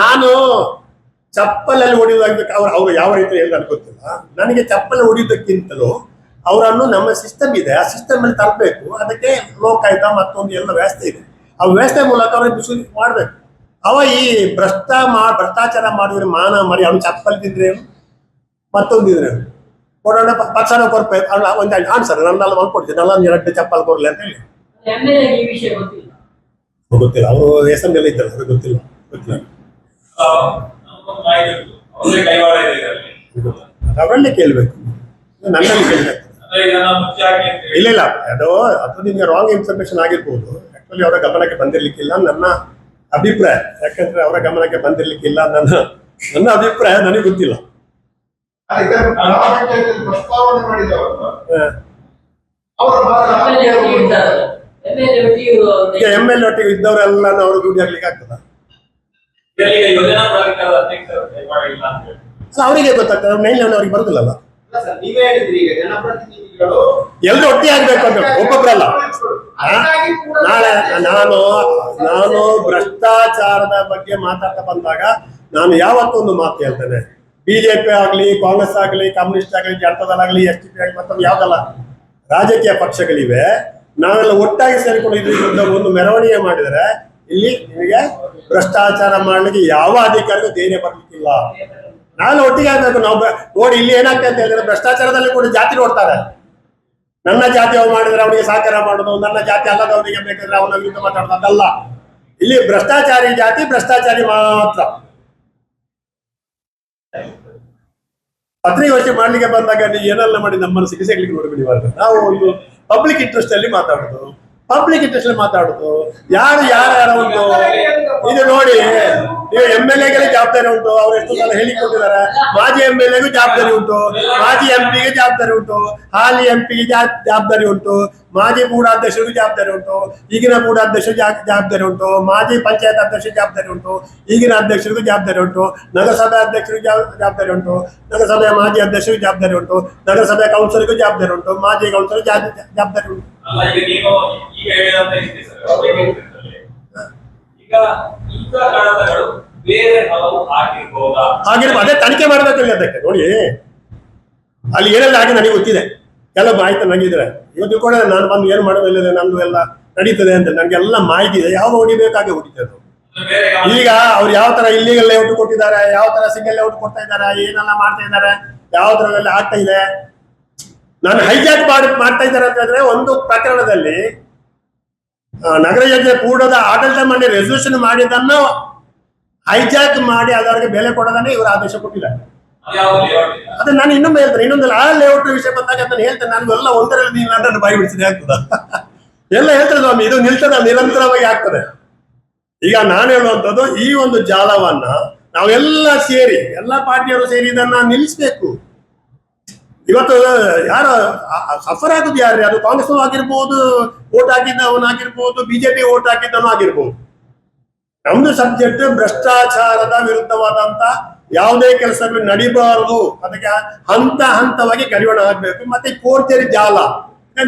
Speaker 1: ನಾನು ಚಪ್ಪಲಲ್ಲಿ ಹೊಡೆಯುವುದಕ್ಕೆ ಅವ್ರು ಅವ್ರು ಯಾವ ರೀತಿ ಹೇಳಿದ ಗೊತ್ತಿಲ್ಲ. ನನಗೆ ಚಪ್ಪಲಿ ಹೊಡೆಯುವುದಕ್ಕಿಂತಲೂ ಅವರನ್ನು ನಮ್ಮ ಸಿಸ್ಟಮ್ ಇದೆ. ಆ ಸಿಸ್ಟಮ್ ಅಲ್ಲಿ ತರಬೇಕು. ಅದಕ್ಕೆ ಲೋಕಾಯುತ ಮತ್ತೊಂದು ಎಲ್ಲ ವ್ಯವಸ್ಥೆ ಇದೆ. ಆ ವ್ಯವಸ್ಥೆ ಮೂಲಕ ಅವ್ರಿಗೆ ಬಿಸಿ ಮಾಡ್ಬೇಕು. ಅವ ಈ ಭ್ರಷ್ಟ ಮಾ ಭ್ರಷ್ಟಾಚಾರ ಮಾಡಿದ್ರೆ ಮಾನ ಮರಿ ಅವ್ನು ಚಪ್ಪಲಿ ತಿಂದ್ರೆ ಏನು? ಮತ್ತೊಂದಿದ್ರೆ ಕೊಡೋಣ ಪಕ್ಷನ ಕೊಡ್ಬೇಕು. ಒಂದು ಆನ್ಸರ್ ನನ್ನಲ್ಲಿ ಮಲ್ಕೊಡ್ತೀನಿ ನನ್ನ ಎರಡು ಚಪ್ಪಲ್ ಕೊಡ್ಲಿ ಅಂತ ಹೇಳಿ.
Speaker 3: ಎಮ್ಮೆಲ್ಯೆ ಈ ವಿಷಯ ಗೊತ್ತಿಲ್ಲ.
Speaker 1: ಗೊತ್ತಿಲ್ಲ. ಅವರು ಎಸ್ ಎಲ್ಲ ಇದ್ದಾರೆ. ಅದು ಗೊತ್ತಿಲ್ಲ. ಗೊತ್ತಿಲ್ಲ. ಅವರಲ್ಲೇ ಕೇಳಬೇಕು. ನನ್ನಲ್ಲಿ ಕೇಳಬೇಕು. ಇಲ್ಲ ಇಲ್ಲ. ಅದು ಅದು ನಿಮ್ಗೆ ರಾಂಗ್ ಇನ್ಫಾರ್ಮೇಶನ್ ಆಗಿರ್ಬೋದು. ಆಕ್ಚುಲಿ ಅವರ ಗಮನಕ್ಕೆ ಬಂದಿರ್ಲಿಕ್ಕಿಲ್ಲ ನನ್ನ ಅಭಿಪ್ರಾಯ. ಯಾಕಂದ್ರೆ ಅವರ ಗಮನಕ್ಕೆ ಬಂದಿರ್ಲಿಕ್ಕಿಲ್ಲ ನನ್ನ ನನ್ನ ಅಭಿಪ್ರಾಯ ನನಗೆ ಗೊತ್ತಿಲ್ಲ. ಎಂ ಎಲ್ ಒಟ್ಟಿಗೆ ಇದ್ದವರೆಲ್ಲ ಅವರು ದುಡ್ಡು ಆಗ್ಲಿಕ್ಕೆ ಆಗ್ತದ? ಅವರಿಗೆ ಗೊತ್ತಾಗ್ತದೆ. ನೈನ್ ಲೆವೆನ್ ಅವ್ರಿಗೆ ಬರುದಿಲ್ಲಲ್ಲ. ಒಟ್ಟಿಗೆ ಆಗ್ಬೇಕು ಅಂತ ಒಬ್ಬೊಬ್ಬರಲ್ಲ ಆ? ನಾಳೆ ನಾನು ನಾನು ಭ್ರಷ್ಟಾಚಾರದ ಬಗ್ಗೆ ಮಾತಾಡ್ತಾ ಬಂದಾಗ ನಾನು ಯಾವತ್ತೊಂದು ಮಾತು ಹೇಳ್ತೇನೆ. ಬಿಜೆಪಿ ಆಗ್ಲಿ ಕಾಂಗ್ರೆಸ್ ಆಗ್ಲಿ ಕಮ್ಯುನಿಸ್ಟ್ ಆಗ್ಲಿ ಜನತಾದಳಾಗ್ಲಿ ಎಸ್ ಟಿ ಪಿ ಆಗ್ಲಿ ಮತ್ತೊಂದು ಯಾವ್ದಲ್ಲ ರಾಜಕೀಯ ಪಕ್ಷಗಳಿವೆ. ನಾವೆಲ್ಲ ಒಟ್ಟಾಗಿ ಸೇರಿಕೊಂಡು ಇದ್ರ ಒಂದು ಮೆರವಣಿಗೆ ಮಾಡಿದರೆ ಇಲ್ಲಿ ನಿಮಗೆ ಭ್ರಷ್ಟಾಚಾರ ಮಾಡ್ಲಿಕ್ಕೆ ಯಾವ ಅಧಿಕಾರಿಗೂ ಧೈರ್ಯ ಬರ್ಲಿಕ್ಕಿಲ್ಲ. ನಾನು ಒಟ್ಟಿಗೆ ಆಗ್ಬೇಕು. ನಾವು ನೋಡಿ, ಇಲ್ಲಿ ಏನಾಗ್ತದೆ ಅಂತ ಹೇಳಿದ್ರೆ ಭ್ರಷ್ಟಾಚಾರದಲ್ಲಿ ಕೂಡ ಜಾತಿ ನೋಡ್ತಾರೆ. ನನ್ನ ಜಾತಿ ಅವ್ರು ಮಾಡಿದ್ರೆ ಅವನಿಗೆ ಸಹಕಾರ ಮಾಡೋದು, ನನ್ನ ಜಾತಿ ಅಲ್ಲದವರಿಗೆ ಬೇಕಾದ್ರೆ ಅವನ ವಿರುದ್ಧ ಮಾತಾಡೋದು ಇಲ್ಲಿ ಭ್ರಷ್ಟಾಚಾರಿ ಜಾತಿ, ಭ್ರಷ್ಟಾಚಾರಿ ಮಾತ್ರ. ಪತ್ರಿಕೋಷ್ಠಿ ಮಾಡ್ಲಿಕ್ಕೆ ಬಂದಾಗ ನೀವು ಏನೆಲ್ಲ ಮಾಡಿ ನಮ್ಮನ್ನು ಸಿಗಿಸಲಿಕ್ಕೆ ನೋಡ್ಬಿಡಿ ನಾವು ಒಂದು ಪಬ್ಲಿಕ್ ಇಂಟ್ರೆಸ್ಟ್ ಅಲ್ಲಿ ಮಾತಾಡೋದು. ಪಬ್ಲಿಕ್ ಇಂಟ್ರೆಸ್ಟ್ ಮಾತಾಡೋದು. ಯಾರು ಯಾರು ಉಂಟು ಇದು ನೋಡಿ, ನೀವು ಎಂ ಎಲ್ ಎಗೆ ಜವಾಬ್ದಾರಿ ಉಂಟು. ಅವ್ರು ಎಷ್ಟು ಸಲ ಹೇಳಿಕೊಟ್ಟಿದ್ದಾರೆ ಮಾಜಿ ಎಂ ಎಲ್ ಎಗೂ ಜವಾಬ್ದಾರಿ ಉಂಟು. ಮಾಜಿ ಎಂ ಪಿಗೆ ಜವಾಬ್ದಾರಿ ಉಂಟು. ಹಾಲಿ ಎಂ ಪಿಗೆ ಜವಾಬ್ದಾರಿ ಉಂಟು. ಮಾಜಿ ಗೂಢಾಧ್ಯಕ್ಷರಿಗೂ ಜವಾಬ್ದಾರಿ ಉಂಟು ಈಗಿನ ಗೂಢಾಧ್ಯಕ್ಷರು ಜವಾಬ್ದಾರಿ ಉಂಟು ಮಾಜಿ ಪಂಚಾಯತ್ ಅಧ್ಯಕ್ಷರಿಗೆ ಜವಾಬ್ದಾರಿ ಉಂಟು ಈಗಿನ ಅಧ್ಯಕ್ಷರಿಗೂ ಜವಾಬ್ದಾರಿ ಉಂಟು ನಗರಸಭೆ ಅಧ್ಯಕ್ಷರಿಗೂ ಜವಾ- ಜವಾಬ್ದಾರಿ ಉಂಟು ನಗರಸಭೆಯ ಮಾಜಿ ಅಧ್ಯಕ್ಷರಿಗೂ ಜವಾಬ್ದಾರಿ ಉಂಟು ನಗರಸಭೆ ಕೌನ್ಸಿಲರ್ಗೂ ಜವಾಬ್ದಾರಿ ಉಂಟು ಮಾಜಿ ಕೌನ್ಸಿಲರ್ ಜವಾಬ್ದಾರಿ ಉಂಟು. ಹಾಗೆ ಅದೇ ತನಿಖೆ ಮಾಡಬೇಕಲ್ಲಿ ಅದಕ್ಕೆ ನೋಡಿ. ಅಲ್ಲಿ ಏನೆಲ್ಲ ಹಾಗೆ ನನಗೆ ಗೊತ್ತಿದೆ. ಕೆಲವು ಮಾಹಿತಿ ನನಗಿದ್ರೆ ಇವತ್ತು ಕೂಡ ನಾನು ಬಂದು ಏನು ಮಾಡಬೇಕಿದೆ ನಂದು ಎಲ್ಲ ನಡೀತದೆ ಅಂತ ನನಗೆಲ್ಲ ಮಾಹಿತಿ ಇದೆ. ಯಾವ ಹೊಡಿಬೇಕಾಗೆ ಹೊಡಿತದೆ ಈಗ ಅವ್ರು ಯಾವ ತರ ಇಲ್ಲಿಗಲ್ ಲೇಔಟ್ ಕೊಟ್ಟಿದ್ದಾರೆ ಯಾವ ತರ ಸಿಂಗಲ್ ಲೇಔಟ್ ಕೊಡ್ತಾ ಇದ್ದಾರೆ ಏನೆಲ್ಲ ಮಾಡ್ತಾ ಇದ್ದಾರೆ ಯಾವ ತರದಲ್ಲಿ ಆಗ್ತಾ ಇದೆ. ನಾನು ಹೈಜಾಕ್ ಮಾಡಿ ಮಾಡ್ತಾ ಇದ್ದಾರೆ ಅಂತ ಹೇಳಿದ್ರೆ ಒಂದು ಪ್ರಕರಣದಲ್ಲಿ ನಗರ ಯೋಜನೆ ಕೂಡದ ಆಡಳಿತ ಮಂಡಳಿ ರೆಸಲ್ಯೂಷನ್ ಮಾಡಿದ್ದನ್ನು ಹೈಜಾಕ್ ಮಾಡಿ ಅದರಿಗೆ ಬೆಲೆ ಕೊಡೋದನ್ನೇ ಇವರು ಆದೇಶ ಕೊಟ್ಟಿದ್ದಾರೆ.
Speaker 4: ಅದು
Speaker 1: ನಾನು ಇನ್ನೊಮ್ಮೆ ಹೇಳ್ತೇನೆ, ಇನ್ನೊಂದಲ್ಲ, ಆ ಲೇಔಟ್ ವಿಷಯ ಬಂದಾಗ ನಾನು ಹೇಳ್ತೇನೆ ನಾನು ಎಲ್ಲ ಒಂದರಲ್ಲಿ ನೀನ್ ನನ್ನನ್ನು ಬಾಯಿ ಬಿಡಿಸಿದೆ ಆಗ್ತದ? ಎಲ್ಲ ಹೇಳ್ತಾರೆ ಸ್ವಾಮಿ, ಇದು ನಿಲ್ತದ, ನಿರಂತರವಾಗಿ ಆಗ್ತದೆ. ಈಗ ನಾನು ಹೇಳುವಂಥದ್ದು, ಈ ಒಂದು ಜಾಲವನ್ನ ನಾವೆಲ್ಲ ಸೇರಿ, ಎಲ್ಲ ಪಾರ್ಟಿಯವರು ಸೇರಿ ಇದನ್ನ ನಿಲ್ಲಿಸಬೇಕು. ಇವತ್ತು ಯಾರು ಸಫರ್ ಆಗುದು ಯಾರು ಅದು ಕಾಂಗ್ರೆಸ್ ಆಗಿರ್ಬೋದು ಓಟ್ ಹಾಕಿದ್ದವನಾಗಿರ್ಬೋದು ಬಿಜೆಪಿ ಓಟ್ ಹಾಕಿದ್ದವನು ಆಗಿರ್ಬೋದು. ನಮ್ದು ಸಬ್ಜೆಕ್ಟ್ ಭ್ರಷ್ಟಾಚಾರದ ವಿರುದ್ಧವಾದಂತ ಯಾವುದೇ ಕೆಲಸಗಳು ನಡಿಬಾರದು. ಅದಕ್ಕೆ ಹಂತ ಹಂತವಾಗಿ ಕಡಿವಾಣ ಆಗ್ಬೇಕು ಮತ್ತೆ ಕೋರ್ಚರಿ ಜಾಲ.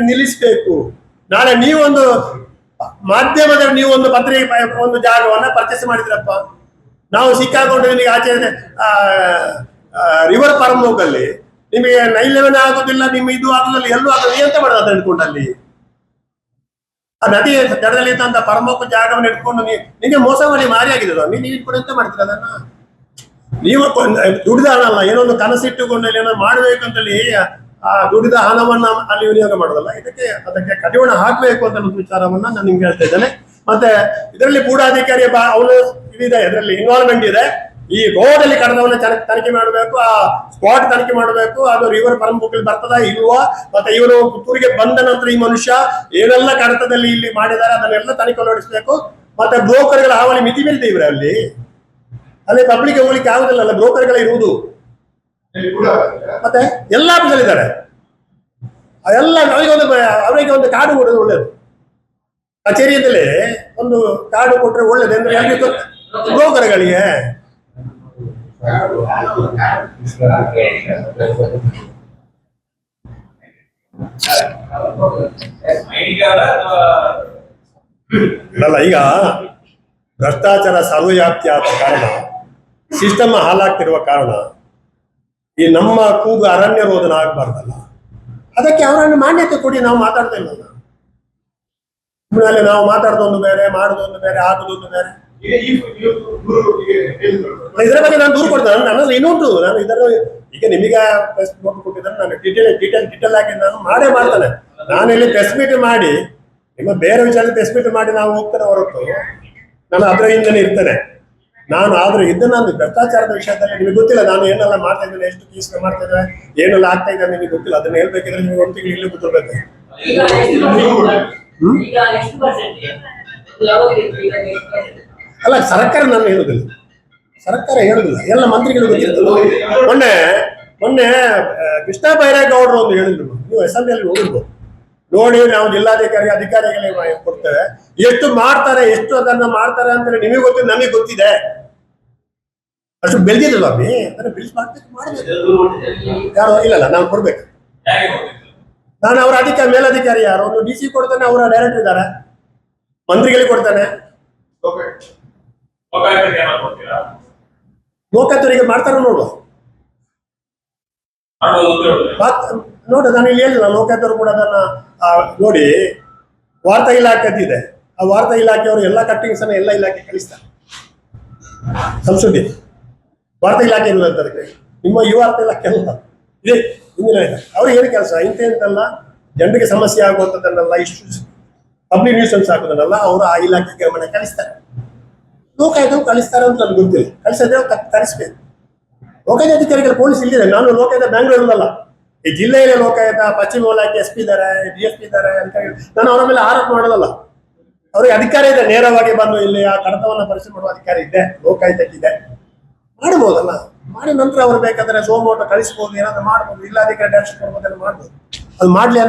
Speaker 1: ನಿಲ್ಲಿಸಬೇಕು. ನಾಳೆ ನೀವೊಂದು ಮಾಧ್ಯಮದಲ್ಲಿ ನೀವು ಒಂದು ಪತ್ರಿಕೆ ಒಂದು ಜಾಗವನ್ನ ಪರ್ಚೇಸ್ ಮಾಡಿದ್ರಪ್ಪ. ನಾವು ಸಿಕ್ಕಾಕೊಂಡು ನಿಮಗೆ ಆಚೆ ರಿವರ್ ಪರಮೋಕಲ್ಲಿ ನಿಮಗೆ ನೈನ್ ಆಗೋದಿಲ್ಲ, ನಿಮ್ಮ ಇದು ಆಗೋದಿಲ್ಲ, ಎಲ್ಲೂ ಆಗೋದಿಲ್ಲ, ಎಂತ ಮಾಡೋದು ಅದನ್ನ ಇಟ್ಕೊಂಡಲ್ಲಿ ಆ ನದಿ ದಡದಲ್ಲಿ ಇದ್ದಂತ ಪರಮೋಕ ಜಾಗವನ್ನು ಇಟ್ಕೊಂಡು ನಿಮಗೆ ಮೋಸ ಮಾಡಿ ಮಾರಿ ಆಗಿದೆ ಸ್ವಾಮಿ ನೀವು ಇಟ್ಕೊಂಡು ಎಂತ ಮಾಡ್ತೀರ ಅದನ್ನ? ನೀವು ದುಡಿದ ಹಣ ಅಲ್ಲ ಏನೋ ಒಂದು ಕನಸಿಟ್ಟುಕೊಂಡು ಏನೋ ಮಾಡಬೇಕು ಅಂತೇಳಿ ಆ ದುಡಿದ ಹಣವನ್ನ ಅಲ್ಲಿ ವಿನಿಯೋಗ ಮಾಡೋದಲ್ಲ, ಇದಕ್ಕೆ ಅದಕ್ಕೆ ಕಡಿವಾಣ ಹಾಕಬೇಕು ಅಂತ ವಿಚಾರವನ್ನ ನಾನು ನಿಮ್ಗೆ ಹೇಳ್ತಾ ಇದ್ದೇನೆ. ಮತ್ತೆ ಇದರಲ್ಲಿ ಗೂಢಾಧಿಕಾರಿ ಬಾ ಅವನು ಇದಿದೆ ಇದರಲ್ಲಿ ಇನ್ವಾಲ್ವ್ಮೆಂಟ್ ಇದೆ. ಈ ರೋಡ್ ಅಲ್ಲಿ ಕಡದವನ್ನ ತನಿಖೆ ಮಾಡಬೇಕು, ಆ ಸ್ಪಾಟ್ ತನಿಖೆ ಮಾಡಬೇಕು, ಅದು ರಿವರ್ ಪರಂಬುಕಲ್ಲಿ ಬರ್ತದ ಇಲ್ವಾ? ಮತ್ತೆ ಇವರು ಪುತ್ತೂರಿಗೆ ಬಂದ ನಂತರ ಈ ಮನುಷ್ಯ ಏನೆಲ್ಲ ಕಡತದಲ್ಲಿ ಇಲ್ಲಿ ಮಾಡಿದ್ದಾರೆ, ಅದನ್ನೆಲ್ಲ ತನಿಖೆ ನಡೆಸಬೇಕು ಮತ್ತೆ ಬ್ರೋಕರ್ಗಳ ಹಾವಳಿ ಮಿತಿ ಮೀರಿದೆ ಇವ್ರೆ ಅಲ್ಲಿ ಪಬ್ಲಿಕ್ ಹೋಗ್ಲಿಕ್ಕೆ ಆಗುದಿಲ್ಲ ಬ್ರೋಕರ್ಗಳ ಇರುವುದು. ಮತ್ತೆ ಎಲ್ಲ ಇದ್ದಾರೆ. ಎಲ್ಲ ಅವರಿಗೆ ಒಂದು ಅವರಿಗೆ ಒಂದು ಕಾರ್ಡು ಕೊಡೋದು ಒಳ್ಳೇದು. ಕಚೇರಿಯಿಂದಲೇ ಒಂದು ಕಾರ್ಡು ಕೊಟ್ಟರೆ ಒಳ್ಳೇದು ಅಂದ್ರೆ ಬ್ರೋಕರ್ಗಳಿಗೆ ಅಲ್ಲ ಈಗ ಭ್ರಷ್ಟಾಚಾರ ಸರ್ವವ್ಯಾಪ್ತಿ ಆದ ಕಾರಣ ಸಿಸ್ಟಮ್ ಹಾಳಾಗ್ತಿರುವ ಕಾರಣ ಈ ನಮ್ಮ ಕೂಗು ಅರಣ್ಯ ರೋದನ ಆಗ್ಬಾರ್ದಲ್ಲ. ಅದಕ್ಕೆ ಅವರನ್ನು ಮಾನ್ಯತೆ ಕೊಡಿ, ನಾವು ಮಾತಾಡ್ತಾ ಇಲ್ಲ ನಾವು ಮಾತಾಡೋದೊಂದು ಬೇರೆ, ಮಾಡೋದೊಂದು ಬೇರೆ ಆಗೋದೊಂದು ಬೇರೆ. ಇದರ ಬಗ್ಗೆ ನಾನು ದೂರು ಕೊಡ್ತೇನೆ. ನನ್ನಲ್ಲಿ ಇನ್ನೊಂದು ನಾನು ಇದರ ಈಗ ನಿಮಗೆ ಪ್ರೆಸ್ ನೋಟ್ ಕೊಟ್ಟಿದ್ದಾರೆ. ನಾನು ಡೀಟೇಲ್ ಡೀಟೇಲ್ ಡೀಟೇಲ್ ಆಗಿ ನಾನು ಮಾಡೇ ಮಾಡ್ತಾನೆ. ನಾನು ಇಲ್ಲಿ ಪ್ರೆಸ್ ಮೀಟ್ ಮಾಡಿ, ನಿಮ್ಮ ಬೇರೆ ವಿಚಾರ ಪ್ರೆಸ್ ಮೀಟ್ ಮಾಡಿ ನಾವು ಹೋಗ್ತೇನೆ ಹೊರತು. ನಾನು ಅದರ ಹಿಂದೆನೇ ಇರ್ತೇನೆ. ನಾನು ಆದ್ರೆ ಇದ್ದ ನಾನು ಭ್ರಷ್ಟಾಚಾರದ ವಿಷಯದಲ್ಲಿ ನಿಮಗೆ ಗೊತ್ತಿಲ್ಲ. ನಾನು ಏನೆಲ್ಲ ಮಾಡ್ತಾ ಇದ್ದೇನೆ, ಎಷ್ಟು ಕೇಸ್ ಮಾಡ್ತಾ ಇದ್ದೇನೆ ಏನೆಲ್ಲ ಆಗ್ತಾ ಇದ್ದಾರೆ ನಿಮಗೆ ಗೊತ್ತಿಲ್ಲ. ಅದನ್ನ ಹೇಳ್ಬೇಕಿದ್ರೆ ನಿಮಗೆ ಒಂದು ತಿಂಗಳು ಇಲ್ಲಿ
Speaker 3: ಎಷ್ಟು
Speaker 1: ಅಲ್ಲ, ಸರ್ಕಾರ ನಾನು ಹೇಳುದಿಲ್ಲ. ಸರ್ಕಾರ ಹೇಳುದಿಲ್ಲ. ಎಲ್ಲ ಮಂತ್ರಿಗಳು ಗೊತ್ತಿರ್ತಲ್ಲ ಮೊನ್ನೆ ಮೊನ್ನೆ ಕೃಷ್ಣ ಬೈರೇಗೌಡರು ಒಂದು ಹೇಳಿದ್ರು. ನೀವು ಅಸೆಂಬ್ಲಿಯಲ್ಲಿ ನೋಡಿರ್ಬೋದು ನೋಡಿ ನಾವು ಜಿಲ್ಲಾಧಿಕಾರಿ ಅಧಿಕಾರಿಗಳಿಗೆ ಕೊಡ್ತೇವೆ. ಎಷ್ಟು ಮಾಡ್ತಾರೆ ಎಷ್ಟು ಅದನ್ನ ಮಾಡ್ತಾರೆ ಅಂತ ನಿಮಗೆ ಗೊತ್ತಿದೆ ನಮಗೆ ಗೊತ್ತಿದೆ. ಅಷ್ಟು ಬೆಳೆದಿಲ್ಲ ಸ್ವಾಮಿ ಅದನ್ನ ಬಿಲ್ಸ್ ಮಾಡ್ಬೇಕು ಮಾಡಬೇಕು. ಯಾರು ಇಲ್ಲಲ್ಲ ನಾವು ಕೊಡ್ಬೇಕು. ನಾನು ಅವರ ಅಧಿಕಾರಿ ಮೇಲಧಿಕಾರಿ ಯಾರು? ಒಂದು ಡಿ ಸಿ ಕೊಡ್ತಾನೆ ಅವರ ಡೈರೆಕ್ಟರ್ ಇದ್ದಾರೆ. ಮಂತ್ರಿಗಳಿಗೆ ಕೊಡ್ತಾನೆ. ಲೋಕಾಯುಕ್ತರಿಗೆ ಮಾಡ್ತಾರೆ ನೋಡು
Speaker 4: ಅಂತ
Speaker 1: ನೋಡು ನಾನು ಇಲ್ಲಿ ಹೇಳಿಲ್ಲ, ಲೋಕಾಯುಕ್ತರು ಕೂಡ ಅದನ್ನ ನೋಡಿ, ವಾರ್ತಾ ಇಲಾಖೆ ಅಂತ ಇದೆ ಆ ವಾರ್ತಾ ಇಲಾಖೆಯವರು ಎಲ್ಲ ಕಟ್ಟಿಂಗ್ಸ್ ಅನ್ನ ಎಲ್ಲ ಇಲಾಖೆ ಕಳಿಸ್ತಾರೆ. ಸಂಸ್ಕೃತಿ ವಾರ್ತಾ ಇಲಾಖೆ ಇರುವಂತ ಅದಕ್ಕೆ. ನಿಮ್ಮ ಈ ವಾರ್ತಾ ಇಲಾಖೆ ಅಲ್ಲ. ಇದೆ, ಹಿಂದಿನ ಅವ್ರಿಗೆ ಏನು ಕೆಲಸ? ಇಂಥ ಅಂತಲ್ಲ ಜನರಿಗೆ ಸಮಸ್ಯೆ ಆಗುವಂಥದ್ದನ್ನೆಲ್ಲ ಇಷ್ಟು ಪಬ್ಲಿಕ್ ನ್ಯೂಸನ್ಸ್ ಹಾಕೋದನ್ನೆಲ್ಲ ಅವರು ಆ ಇಲಾಖೆ ಗಮನ ಕಳಿಸ್ತಾರೆ. ಲೋಕಾಯುಕ್ತ ಕಳಿಸ್ತಾರೆ ಅಂತ ನನಗೆ ಗೊತ್ತಿಲ್ಲ. ಕಳಿಸಿದ್ರೆ ಕರೆಸ್ಬೇಕು ಲೋಕಾಯುಕ್ತ ಅಧಿಕಾರಿಗಳು, ಪೊಲೀಸ್ ಇಲ್ಲಿದೆ. ನಾನು ಲೋಕಾಯುಕ್ತ ಬ್ಯಾಂಗ್ಳೂರಲ್ಲ ಈ ಜಿಲ್ಲೆಯಲ್ಲಿ ಲೋಕಾಯುಕ್ತ, ಪಶ್ಚಿಮ ಇಲಾಖೆ ಎಸ್ ಪಿ ಇದ್ದಾರೆ, ಡಿ ಎಸ್ ಪಿ ಇದ್ದಾರೆ ಅಂತ ಹೇಳಿ ನಾನು ಅವರ ಮೇಲೆ ಆರೋಪ ಮಾಡೋದಲ್ಲ ಅವರಿಗೆ ಅಧಿಕಾರ ಇದೆ ನೇರವಾಗಿ ಬಂದು ಇಲ್ಲಿ ಆ ಕಡತವನ್ನು ಪರಿಶೀಲನೆ ಮಾಡುವ ಅಧಿಕಾರ ಇದೆ ಲೋಕಾಯುಕ್ತಕ್ಕಿದೆ ಮಾಡಬಹುದಲ್ಲ ಮಾಡಿ ನಂತರ ಅವ್ರು ಬೇಕಾದ್ರೆ ಸೋಮೋಟ ಕಳಿಸ್ಬೋದು, ಏನಾದ್ರು ಮಾಡ್ಬೋದು ಇಲ್ಲಾಧಿಕಾರಿ ಡೈರೆಕ್ಷನ್ ಕೊಡ್ಬೋದೆಲ್ಲ ಮಾಡ್ಬೋದು. ಅದು ಮಾಡ್ಲಿ